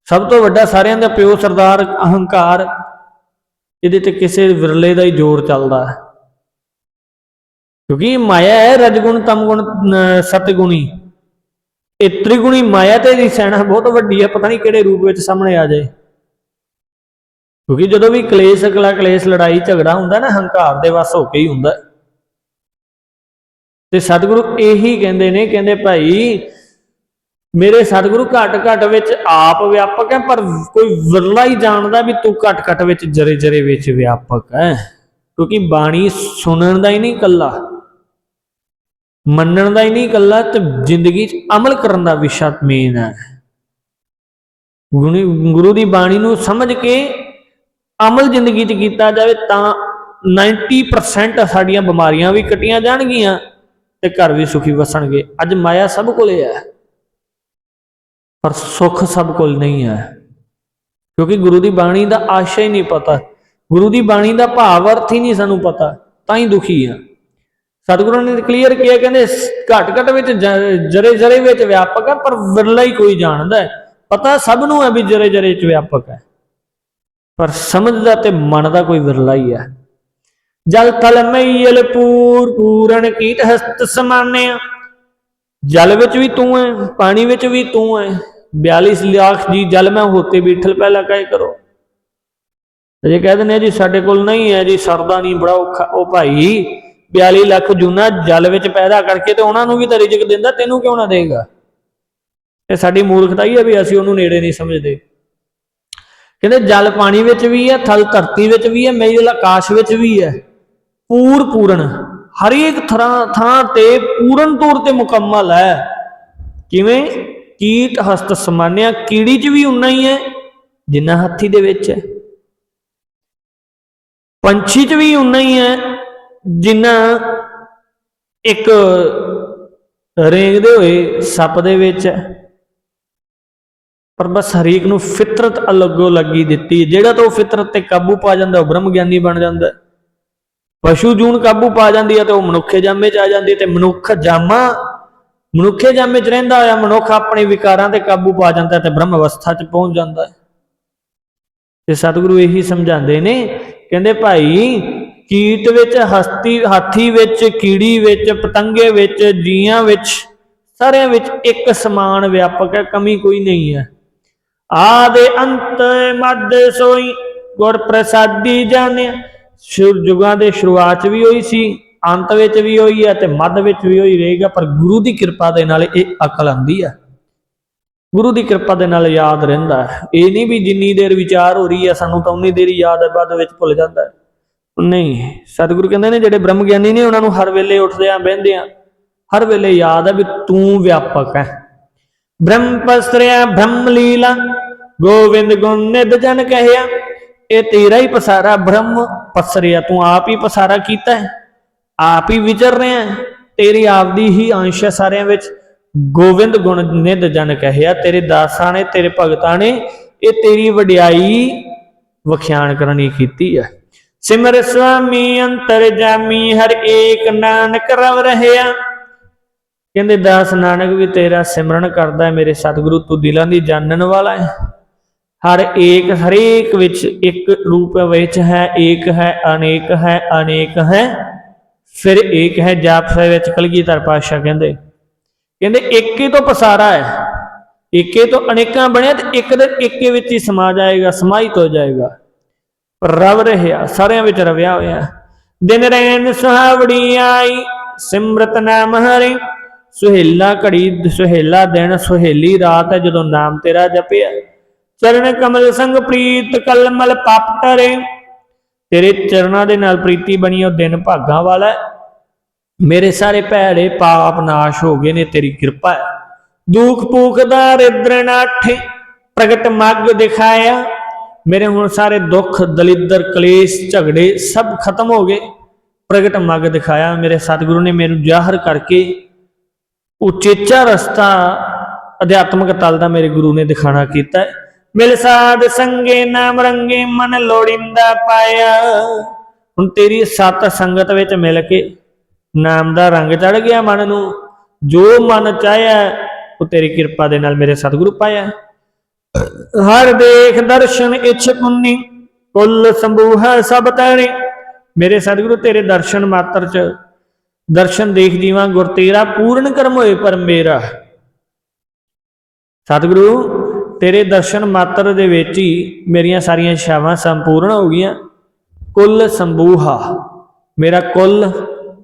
ਸਭ ਤੋਂ ਵੱਡਾ ਸਾਰਿਆਂ ਦਾ ਪਿਓ ਸਰਦਾਰ ਅਹੰਕਾਰ, ਇਹਦੇ ਤੇ ਕਿਸੇ ਵਿਰਲੇ ਦਾ ਹੀ ਜ਼ੋਰ ਚੱਲਦਾ ਹੈ। ਕਿਉਂਕਿ ਮਾਇਆ ਹੈ ਰਜਗੁਣ, ਤਮਗੁਣ ਸਤਗੁਣੀ। ਇਹ ਤ੍ਰਿਗੁਣੀ ਮਾਇਆ ਤੇ ਦੀ ਸੈਨਾ ਬਹੁਤ ਵੱਡੀ ਹੈ, ਪਤਾ ਨਹੀਂ ਕਿਹੜੇ ਰੂਪ ਵਿੱਚ ਸਾਹਮਣੇ ਆ ਜਾਏ। ਕਿਉਂਕਿ ਜਦੋਂ ਵੀ ਕਲੇਸ਼, ਅਗਲਾ ਕਲੇਸ਼, ਲੜਾਈ, ਝਗੜਾ ਹੁੰਦਾ ਨਾ ਹੰਕਾਰ ਦੇ ਵਸ ਹੋ ਕੇ ਹੀ ਹੁੰਦਾ। ਤੇ ਸਤਿਗੁਰੂ ਇਹੀ ਕਹਿੰਦੇ ਨੇ, ਕਹਿੰਦੇ ਭਾਈ ਮੇਰੇ ਸਤਿਗੁਰੂ ਘਟ ਘਟ ਵਿੱਚ ਆਪ ਵਿਆਪਕ ਹੈ, ਪਰ ਕੋਈ ਵਿਰਲਾ ਹੀ ਜਾਣਦਾ ਵੀ ਤੂੰ ਘਟ ਘਟ ਵਿੱਚ ਜਰੇ ਜਰੇ ਵਿੱਚ ਵਿਆਪਕ ਹੈ। ਕਿਉਂਕਿ ਬਾਣੀ ਸੁਣਨ ਦਾ ਹੀ ਨਹੀਂ ਕੱਲਾ ਮੰਨਣ ਦਾ ਹੀ ਨਹੀਂ ਕੱਲਾ ਤੇ ਜ਼ਿੰਦਗੀ 'ਚ ਅਮਲ ਕਰਨ ਦਾ ਵਿਸ਼ਾ ਮੇਨ ਹੈ। ਗੁਣੀ, ਗੁਰੂ ਦੀ ਬਾਣੀ ਨੂੰ ਸਮਝ ਕੇ ਅਮਲ ਜ਼ਿੰਦਗੀ 'ਚ ਕੀਤਾ ਜਾਵੇ ਤਾਂ 90% ਸਾਡੀਆਂ ਬਿਮਾਰੀਆਂ ਵੀ ਕੱਟੀਆਂ ਜਾਣਗੀਆਂ ਤੇ ਘਰ ਵੀ ਸੁਖੀ ਵਸਣਗੇ। ਅੱਜ ਮਾਇਆ ਸਭ ਕੋਲੇ ਹੈ। ਪਰ ਸੁੱਖ ਸਭ ਕੋਲ ਨਹੀਂ ਹੈ। ਕਿਉਂਕਿ ਗੁਰੂ ਦੀ ਬਾਣੀ ਦਾ ਆਸ਼ਾ ਹੀ ਨਹੀਂ ਪਤਾ। ਗੁਰੂ ਦੀ ਬਾਣੀ ਦਾ ਭਾਵ, ਅਰਥ ਹੀ ਨਹੀਂ ਸਾਨੂੰ ਪਤਾ। ਤਾਂ ਹੀ ਦੁਖੀ ਆ ਸਤਿਗੁਰੂ ਨੇ ਕਲੀਅਰ ਕੀਤਾ ਕਹਿੰਦੇ ਘਟ ਘਟ ਵਿੱਚ ਜਰੇ ਜਰੇ ਵਿੱਚ ਵਿਆਪਕ ਹੈ, ਪਰ ਵਿਰਲਾ ਹੀ ਕੋਈ ਜਾਣਦਾ ਹੈ। ਪਤਾ ਸਭ ਨੂੰ ਹੈ ਵੀ ਜਰੇ ਜਰੇ ਚ ਵਿਆਪਕ ਹੈ। ਪਰ ਸਮਝਦਾ ਤੇ ਮੰਨਦਾ ਕੋਈ ਵਿਰਲਾ ਹੀ ਹੈ। ਜਲ ਥਲ ਮਈਲ ਪੂਰ, ਪੂਰਨ ਕੀਟ ਹਸਤ ਸਮਾਨਿਆ। ਜਲ ਵਿੱਚ ਵੀ ਤੂੰ ਹੈ, ਪਾਣੀ ਵਿੱਚ ਵੀ ਤੂੰ ਹੈ। 42 ਲੱਖ ਜੀ ਜਲ ਮੈਂ ਹੋਤੇ ਬੀਠਲ ਪਹਿਲਾਂ ਕਹੇ ਕਰੋ। ਜੇ ਕਹਿ ਦਿੰਦੇ ਜੀ, ਸਾਡੇ ਕੋਲ ਨਹੀਂ ਹੈ ਜੀ, ਸਰਦਾ ਨਹੀਂ, ਬੜਾ ਔਖਾ। ਉਹ ਭਾਈ 42 ਲੱਖ ਜੂਨਾ ਜਲ ਵਿੱਚ ਪੈਦਾ ਕਰਕੇ ਤੇ ਉਹਨਾਂ ਨੂੰ ਵੀ ਤਾਂ ਰਿਜ਼ਕ ਦਿੰਦਾ, ਤੈਨੂੰ ਕਿਉਂ ਨਾ ਦੇਗਾ? ਇਹ ਸਾਡੀ ਮੂਰਖਤਾ ਹੀ ਹੈ ਵੀ ਅਸੀਂ ਉਹਨੂੰ ਨੇੜੇ ਨਹੀਂ ਸਮਝਦੇ। ਕਹਿੰਦੇ, ਜਲ ਪਾਣੀ ਵਿੱਚ ਵੀ ਹੈ, ਥਲ ਧਰਤੀ ਵਿੱਚ ਵੀ ਹੈ ਮੇਲ ਆਕਾਸ਼ ਵਿੱਚ ਵੀ ਹੈ। ਪੂਰ ਪੂਰਨ, ਹਰੇਕ ਥਾਂ ਥਾਂ ਤੇ ਪੂਰਨ ਤੌਰ ਤੇ ਮੁਕੰਮਲ ਹੈ। ਕਿਵੇਂ? ਕੀਟ ਹਸਤ ਸਮਾਨਿਆ, ਕੀੜੀ 'ਚ ਵੀ ਉਨਾ ਹੀ ਹੈ, ਜਿੰਨਾ ਹਾਥੀ ਦੇ ਵਿੱਚ ਹੈ। ਪੰਛੀ 'ਚ ਵੀ ਉਨਾ ਹੀ ਹੈ, ਜਿੰਨਾ ਇੱਕ ਰੇਂਗਦੇ ਹੋਏ ਸੱਪ ਦੇ ਵਿੱਚ ਹੈ। ਪਰ ਬਸ ਹਰੇਕ ਨੂੰ ਫਿਤਰਤ ਅਲੱਗੋ ਲੱਗੀ ਦਿੱਤੀ ਹੈ। ਜਿਹੜਾ ਤਾਂ ਉਹ ਫਿਤਰਤ ਤੇ ਕਾਬੂ ਪਾ ਜਾਂਦਾ, ਉਹ ਬ੍ਰਹਮ ਗਿਆਨੀ ਬਣ ਜਾਂਦਾ ਪਸ਼ੂ ਜੂਨ ਕਾਬੂ ਪਾ ਜਾਂਦੀ ਹੈ ਤੇ ਉਹ ਮਨੁੱਖੇ ਜਾਮੇ ਚ ਆ ਜਾਂਦੀ ਹੈ ਤੇ ਮਨੁੱਖ ਜਾਮਾ ਮਨੁੱਖੇ ਜਾਮੇ ਚ ਰਹਿੰਦਾ ਹੋਇਆ ਮਨੁੱਖ ਆਪਣੇ ਵਿਕਾਰਾਂ ਤੇ ਕਾਬੂ ਪਾ ਜਾਂਦਾ ਤੇ ਬ੍ਰਹਮ ਅਵਸਥਾ ਚ ਪਹੁੰਚ ਜਾਂਦਾ ਹੈ। ਤੇ ਸਤਿਗੁਰੂ ਇਹੀ ਸਮਝਾਉਂਦੇ ਨੇ, ਕਹਿੰਦੇ ਭਾਈ, ਕੀਟ ਵਿੱਚ, ਹਸਤੀ, ਹਾਥੀ ਵਿੱਚ, ਕੀੜੀ ਵਿੱਚ, ਪਤੰਗੇ ਵਿੱਚ, ਜੀਆਂ ਵਿੱਚ, ਸਾਰਿਆਂ ਵਿੱਚ ਇੱਕ ਸਮਾਨ ਵਿਆਪਕ ਹੈ, ਕਮੀ ਕੋਈ ਨਹੀਂ ਹੈ। ਆਦੇ ਅੰਤ ਮੱਧ ਸੋਈ, ਗੁਰ ਪ੍ਰਸਾਦੀ ਜਾਣਿਆ। ਸ਼ੁਰ ਜੁਗਾਂ ਦੇ ਸ਼ੁਰੂਆਤ 'ਚ ਵੀ ਹੋਈ ਸੀ। ਅੰਤ ਵਿੱਚ ਵੀ ਹੋਈ ਹੈ ਤੇ ਮੱਧ ਵਿੱਚ ਵੀ ਹੋਈ ਰਹੇਗਾ, ਪਰ ਗੁਰੂ ਦੀ ਕਿਰਪਾ ਦੇ ਨਾਲ ਇਹ ਅਕਲ ਆਂਦੀ ਹੈ। ਗੁਰੂ ਦੀ ਕਿਰਪਾ ਦੇ ਨਾਲ ਯਾਦ ਰਹਿੰਦਾ ਇਹ ਨਹੀਂ ਵੀ ਜਿੰਨੀ ਦੇਰ ਵਿਚਾਰ ਹੋ ਰਹੀ ਹੈ, ਸਾਨੂੰ ਤਾਂ ਉਨੀ ਦੇਰ ਯਾਦ ਹੈ, ਬਾਅਦ ਵਿੱਚ ਭੁੱਲ ਜਾਂਦਾ ਨਹੀਂ, ਸਤਿਗੁਰੂ ਕਹਿੰਦੇ ਨੇ, ਜਿਹੜੇ ਬ੍ਰਹਮ ਗਿਆਨੀ ਨੇ, ਉਹਨਾਂ ਨੂੰ ਹਰ ਵੇਲੇ ਉੱਠਦੇ ਆ, ਬਹਿੰਦੇ ਆ। ਹਰ ਵੇਲੇ ਯਾਦ ਹੈ ਵੀ ਤੂੰ ਵਿਆਪਕ ਹੈ। ਬ੍ਰਹਮ ਪਸਰਿਆ ਬ੍ਰਹਮ ਲੀਲਾ, ਗੋਵਿੰਦ ਗੁਣ ਨਿਧ ਜਨ ਕਹਿਆ, ਇਹ ਤੇਰਾ ਹੀ ਪਸਾਰਾ ਬ੍ਰਹਮ ਪਸਰਿਆ, ਤੂੰ ਆਪ ਹੀ ਪਸਾਰਾ ਕੀਤਾ ਹੈ। ਆਪ ਹੀ ਵਿਚਰ ਰਹੇ ਹੈ। ਤੇਰੀ ਆਪਦੀ ਹੀ ਅੰਸ਼ ਹੈ ਸਾਰਿਆਂ ਵਿੱਚ। ਗੋਵਿੰਦ ਗੁਣ ਨਿਧ ਜਨ ਕਹਿਆ, ਤੇਰੇ ਦਾਸਾਂ ਨੇ, ਤੇਰੇ ਭਗਤਾਂ ਨੇ ਇਹ ਤੇਰੀ ਵਡਿਆਈ ਵਖਿਆਣ ਕਰਨੀ ਕੀਤੀ ਹੈ। ਸਿਮਰ ਸੁਆਮੀ, ਅੰਤਰ ਜਾਮੀ, ਹਰ ਏਕ ਨਾਨਕ ਰਵ ਰਹਿਆ। ਕਹਿੰਦੇ, ਦਾਸ ਨਾਨਕ ਵੀ ਤੇਰਾ ਸਿਮਰਨ ਕਰਦਾ ਹੈ, ਮੇਰੇ ਸਤਿਗੁਰੂ ਤੂੰ ਦਿਲਾਂ ਦੀ ਜਾਣਨ ਵਾਲਾ ਹੈ। ਹਰ ਏਕ, ਹਰੇਕ ਵਿੱਚ ਇੱਕ ਰੂਪ ਵਿੱਚ ਹੈ, ਏਕ ਹੈ, ਅਨੇਕ ਹੈ ਅਨੇਕ ਹੈ। ਫਿਰ ਏਕ ਹੈ ਜਾਪ ਸਾਹਿਬ ਵਿੱਚ ਕਲਗੀਧਰ ਪਾਤਸ਼ਾਹ ਕਹਿੰਦੇ ਕਹਿੰਦੇ, ਏਕੇ ਤੋਂ ਪਸਾਰਾ ਹੈ, ਏਕੇ ਤੋਂ ਅਨੇਕਾਂ ਬਣਿਆ ਤੇ ਇੱਕ ਦੇ ਏਕੇ ਵਿੱਚ ਹੀ ਸਮਾ ਜਾਏਗਾ ਸਮਾਹਿਤ ਹੋ ਜਾਏਗਾ। ਪਰ ਰਵ ਰਹਿਆ ਸਾਰਿਆਂ ਵਿੱਚ ਰਵਿਆ ਹੋਇਆ। ਦਿਨ ਰੈਣ ਸੁਹਾਵੜੀ ਆਈ, ਸਿਮਰਤ ਨਾਮ ਹਰਿ ਸੁਹੇਲਾ ਘੜੀ, ਸੁਹੇਲਾ ਦਿਨ, ਸੁਹੇਲੀ ਰਾਤ ਹੈ ਜਦੋਂ ਨਾਮ ਤੇਰਾ ਜਪਿਆ। ਚਰਨ ਕਮਲ ਸੰਗ ਪ੍ਰੀਤ ਕਲਮਲ ਪਪ ਟਰੇ ਤੇਰੇ ਚਰਨਾਂ ਦੇ ਨਾਲ ਪ੍ਰੀਤੀ ਬਣੀ ਉਹ ਦਿਨ ਭਾਗਾਂ ਵਾਲਾ ਮੇਰੇ ਸਾਰੇ ਭੈੜੇ ਪਾਪ ਨਾਸ਼ ਹੋ ਗਏ ਨੇ, ਤੇਰੀ ਕਿਰਪਾ ਹੈ। ਭੂਖ ਦਾ ਰਿਦ੍ਰ ਪ੍ਰਗਟ ਮੱਗ ਦਿਖਾਇਆ। ਮੇਰੇ ਹੁਣ ਸਾਰੇ ਦੁੱਖ, ਦਲਿੱਦਰ, ਕਲੇਸ਼, ਝਗੜੇ ਸਭ ਖਤਮ ਹੋ ਗਏ। ਪ੍ਰਗਟ ਮੱਗ ਦਿਖਾਇਆ। ਮੇਰੇ ਸਤਿਗੁਰੂ ਨੇ ਮੈਨੂੰ ਜ਼ਾਹਰ ਕਰਕੇ ਉਚੇਚਾ ਰਸਤਾ ਅਧਿਆਤਮਿਕ ਤਲ ਦਾ ਮੇਰੇ ਗੁਰੂ ਨੇ ਦਿਖਾਣਾ ਕੀਤਾ ਮਿਲ ਸਾਧ ਸੰਗੇ ਨਾਮ ਰੰਗੇ ਮਨ ਲੋੜਿੰਦਾ ਪਾਇਆ। ਹੁਣ ਤੇਰੀ ਸਤ ਸੰਗਤ ਵਿੱਚ ਮਿਲ ਕੇ ਨਾਮ ਦਾ ਰੰਗ ਚੜ ਗਿਆ ਮਨ ਨੂੰ। ਜੋ ਮਨ ਚਾਹਿਆ, ਉਹ ਤੇਰੀ ਕਿਰਪਾ ਦੇ ਨਾਲ ਮੇਰੇ ਸਤਿਗੁਰੂ ਪਾਇਆ। ਹਰ ਦੇਖ ਦਰਸ਼ਨ ਇਛ ਪੁੰਨੀ, ਕੁੱਲ ਸੰਭੂਹ ਸਭ ਤੈਨੇ ਮੇਰੇ ਸਤਿਗੁਰੂ, ਤੇਰੇ ਦਰਸ਼ਨ ਮਾਤਰ ਚ ਦਰਸ਼ਨ ਦੇਖ ਜੀਵਾਂ, ਗੁਰ ਤੇਰਾ ਪੂਰਨ ਕਰਮ ਹੋਏ ਪਰ ਮੇਰਾ। ਸਤਿਗੁਰੂ ਤੇਰੇ ਦਰਸ਼ਨ ਮਾਤਰ ਦੇ ਵਿੱਚ ਹੀ ਮੇਰੀਆਂ ਸਾਰੀਆਂ ਇਛਾਵਾਂ ਸੰਪੂਰਨ ਹੋ ਗਈਆਂ। ਕੁੱਲ ਸੰਭੂਹਾ ਮੇਰਾ ਕੁੱਲ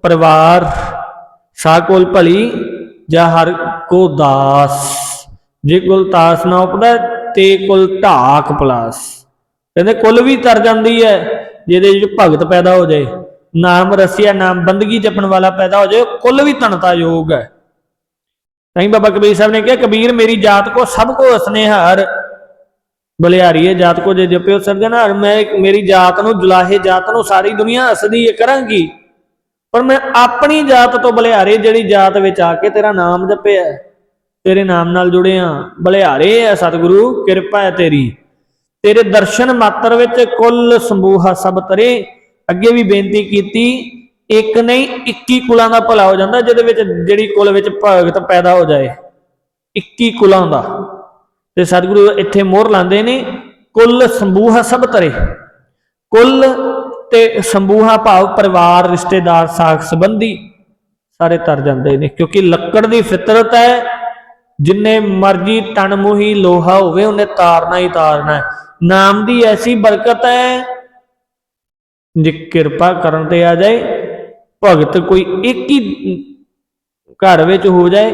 ਪਰਿਵਾਰ, ਸਾ ਕੁਲ ਭਲੀ ਜਾਂ ਹਰ ਕੋ ਦਾਸ। ਜੇ ਕੁਲ ਤਾਸ ਨਾ ਉਪਦਾ ਤੇ ਕੁਲ ਢਾਕ ਪਲਾਸ। ਕਹਿੰਦੇ ਕੁੱਲ ਵੀ ਤਰ ਜਾਂਦੀ ਹੈ, ਜਿਹਦੇ ਵਿੱਚ ਭਗਤ ਪੈਦਾ ਹੋ ਜਾਏ, ਨਾਮ ਰਸਿਆ, ਨਾਮ ਬੰਦਗੀ ਜਪਣ ਵਾਲਾ ਪੈਦਾ ਹੋ ਜਾਏ, ਕੁੱਲ ਵੀ ਤਨਤਾ ਯੋਗ ਹੈ। ਤਾਂ ਬਾਬਾ ਕਬੀਰ ਸਾਹਿਬ ਨੇ ਕਿਹਾ, ਕਬੀਰ, ਮੇਰੀ ਜਾਤ ਕੋ ਸਭ ਕੋ ਅਸਨੇਹਾਰ ਬਲਿਆਰੀਏ ਜਾਤ ਕੋ ਜੇ ਜਪਿਓ ਸਰਜਨਹਾਰ ਮੈਂ ਮੇਰੀ ਜਾਤ ਨੂੰ ਜੁਲਾਹੇ ਜਾਤ ਨੂੰ ਸਾਰੀ ਦੁਨੀਆ ਹੱਸਦੀ ਕਰਾਂਗੀ। ਪਰ ਮੈਂ ਆਪਣੀ ਜਾਤ ਤੋਂ ਬਲਿਆਰੇ, ਜਿਹੜੀ ਜਾਤ ਵਿੱਚ ਆ ਕੇ ਤੇਰਾ ਨਾਮ ਜਪਿਆ ਤੇਰੇ ਨਾਮ ਨਾਲ ਜੁੜੇ ਆ ਬਲਿਆਰੇ ਆ ਸਤਿਗੁਰੂ, ਕਿਰਪਾ ਹੈ ਤੇਰੀ। ਤੇਰੇ ਦਰਸ਼ਨ ਮਾਤਰ ਵਿੱਚ ਕੁੱਲ ਸਮੂਹਾ ਸਭ ਤਰੇ। ਅੱਗੇ ਵੀ ਬੇਨਤੀ ਕੀਤੀ ਇੱਕ ਨਹੀਂ 21 ਕੁਲਾਂ ਦਾ ਭਲਾ ਹੋ ਜਾਂਦਾ, ਜਿਹਦੇ ਵਿੱਚ ਜਿਹੜੀ ਕੁਲ ਵਿੱਚ ਭਗਤ ਪੈਦਾ ਹੋ ਜਾਏ। 21 ਕੁਲਾਂ ਦਾ। ਤੇ ਸਤਿਗੁਰੂ ਇੱਥੇ ਮੋਹਰ ਲਾਉਂਦੇ ਨੇ, ਕੁੱਲ ਸੰਬੂਹਾ ਸਭ ਤਰੇ ਕੁੱਲ ਤੇ ਸੰਬੂਹਾ ਭਾਵ ਪਰਿਵਾਰ, ਰਿਸ਼ਤੇਦਾਰ, ਸਾਖ ਸੰਬੰਧੀ ਸਾਰੇ ਤਰ ਜਾਂਦੇ ਨੇ, ਕਿਉਂਕਿ ਲੱਕੜ ਦੀ ਫਿਤਰਤ ਹੈ। ਜਿੰਨੇ ਮਰਜ਼ੀ ਤਣਮੁਹੀ ਲੋਹਾ ਹੋਵੇ, ਉਹਨੇ ਤਾਰਨਾ ਹੀ ਤਾਰਨਾ ਹੈ। ਨਾਮ ਦੀ ਐਸੀ ਬਰਕਤ ਹੈ, ਜੇ ਕਿਰਪਾ ਕਰਨ ਤੇ ਆ ਜਾਏ ਭਗਤ ਕੋਈ ਇੱਕ ਹੀ ਘਰ ਵਿੱਚ ਹੋ ਜਾਏ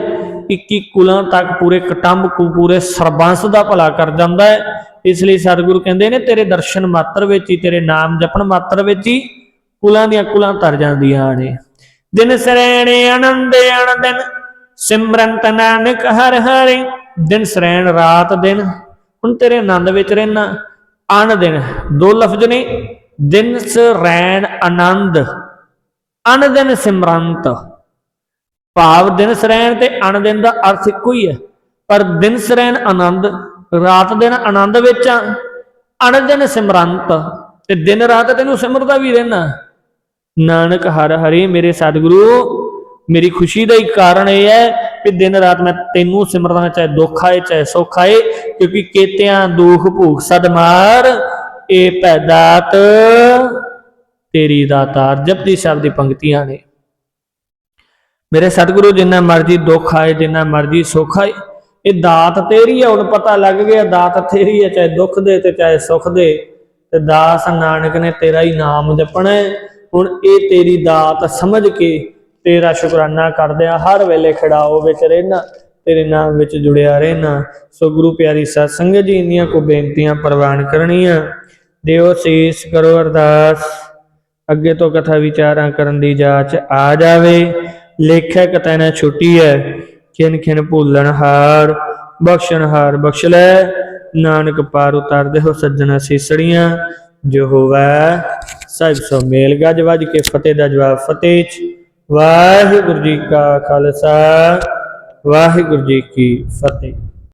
21 ਕੁਲਾਂ ਤੱਕ ਪੂਰੇ ਕਟੰਬ, ਕੂ ਪੂਰੇ ਸਰਬੰਸ ਦਾ ਭਲਾ ਕਰ ਜਾਂਦਾ ਹੈ। ਇਸ ਲਈ ਸਤਿਗੁਰੂ ਕਹਿੰਦੇ ਨੇ, ਤੇਰੇ ਦਰਸ਼ਨ ਮਾਤਰ ਵਿੱਚ ਹੀ, ਤੇਰੇ ਨਾਮ ਜਪਣ ਮਾਤਰ ਵਿੱਚ ਹੀ ਕੁਲਾਂ ਦੀਆਂ ਕੁਲਾਂ ਤਰ ਜਾਂਦੀਆਂ ਨੇ। ਦਿਨ ਸਰੈਣ ਆਨੰਦ ਅਣ ਦਿਨ ਸਿਮਰੰਤ ਨਾਨਕ ਹਰ ਹਰੇ, ਦਿਨ ਸਰੈਣ ਰਾਤ ਦਿਨ। ਹੁਣ ਤੇਰੇ ਆਨੰਦ ਵਿੱਚ ਰਹਿਣਾ ਅਣ ਦਿਨ। ਦੋ ਲਫ਼ਜ਼ ਨੇ, ਦਿਨ ਸਰੈਣ ਆਨੰਦ। ਅਣ ਦਿਨ ਸਿਮਰੰਤ। ਭਾਵ ਦਿਨ ਸਰੈਣ ਤੇ ਅਣ ਦਿਨ ਦਾ ਅਰਥ ਇੱਕੋ ਹੀ ਹੈ। ਪਰ ਦਿਨ ਸਰੈਣ ਆਨੰਦ, ਰਾਤ ਦਿਨ ਆਨੰਦ ਵਿੱਚ ਆ। ਅਣ ਦਿਨ ਸਿਮਰੰਤ ਤੇ ਦਿਨ ਰਾਤ ਤੈਨੂੰ ਸਿਮਰਦਾ ਵੀ ਰਹਿਣਾ ਨਾਨਕ ਹਰ ਹਰੀ ਮੇਰੇ ਸਤਿਗੁਰੂ, ਮੇਰੀ ਖੁਸ਼ੀ ਦਾ ਹੀ ਕਾਰਨ ਇਹ ਹੈ ਕਿ ਦਿਨ ਰਾਤ ਮੈਂ ਤੈਨੂੰ ਸਿਮਰਦਾ ਚਾਹੇ ਦੁੱਖ ਆਏ, ਚਾਹੇ ਸੁੱਖ ਆਏ, ਕਿਉਂਕਿ ਕੇਤਿਆਂ ਦੁੱਖ ਭੂਖ ਸਦਮਾਰ, ਇਹ ਪੈਦਾਤ ਤੇਰੀ ਦਾਤਾਰ ਜਪਦੀ ਸਾਹਿਬ ਦੀ ਪੰਕਤੀਆਂ ਨੇ। ਮੇਰੇ ਸਤਿਗੁਰੂ, ਜਿੰਨਾ ਮਰਜ਼ੀ ਦੁੱਖ ਆਏ, ਜਿੰਨਾ ਮਰਜ਼ੀ ਸੁੱਖ ਆਏ, ਇਹ ਦਾਤ ਤੇਰੀ ਹੈ ਹੁਣ ਪਤਾ ਲੱਗ ਗਿਆ ਦਾਤ ਤੇਰੀ ਹੈ ਚਾਹੇ ਦੁੱਖ ਦੇ ਤੇ ਚਾਹੇ ਸੁੱਖ ਦੇ। ਤੇ ਦਾਸ ਨਾਨਕ ਨੇ ਤੇਰਾ ਹੀ ਨਾਮ ਜਪਣਾ ਹੁਣ ਇਹ ਤੇਰੀ ਦਾਤ ਸਮਝ ਕੇ ਤੇਰਾ ਸ਼ੁਕਰਾਨਾ ਕਰਦੇ ਆ। ਹਰ ਵੇਲੇ ਖੜਾਓ ਵਿੱਚ ਰਹਿਣਾ, ਤੇਰੇ ਨਾਮ ਵਿੱਚ ਜੁੜਿਆ ਰਹਿਣਾ। ਸੋ ਗੁਰੂ ਪਿਆਰੀ ਸਾਧ ਸੰਗਤ ਜੀ, ਇੰਨੀਆਂ ਕੋ ਬੇਨਤੀਆਂ ਪ੍ਰਵਾਨ ਕਰਨੀਆਂ। ਦਿਓ ਸੀਸ ਕਰੋ ਅਰਦਾਸ। ਅੱਗੇ ਤੋਂ ਕਥਾ ਵਿਚਾਰਾਂ ਕਰਨ ਦੀ ਜਾਚ ਆ ਜਾਵੇ। ਲੇਖਕ ਤੈਨੇ ਛੁੱਟੀ ਹੈ ਖਿਨ ਖਿਨ ਭੁੱਲਣ ਹਾਰ, ਬਖਸ਼ਣ ਹਾਰ ਬਖਸ਼ ਲੈ। ਨਾਨਕ ਪਾਰ ਉਤਾਰਦੇ ਹੋ ਸੱਜਣਾ ਸੀਸੜੀਆਂ। ਜੋ ਹੋਵੇ ਸਾਹਿਬ ਸੋ ਮੇਲ। ਗੱਜ ਵੱਜ ਕੇ ਫਤਿਹ ਦਾ ਜਵਾਬ ਫਤਿਹ ਚ। ਵਾਹਿਗੁਰੂ ਜੀ ਕਾ ਖਾਲਸਾ, ਵਾਹਿਗੁਰੂ ਜੀ ਕੀ ਫਤਿਹ।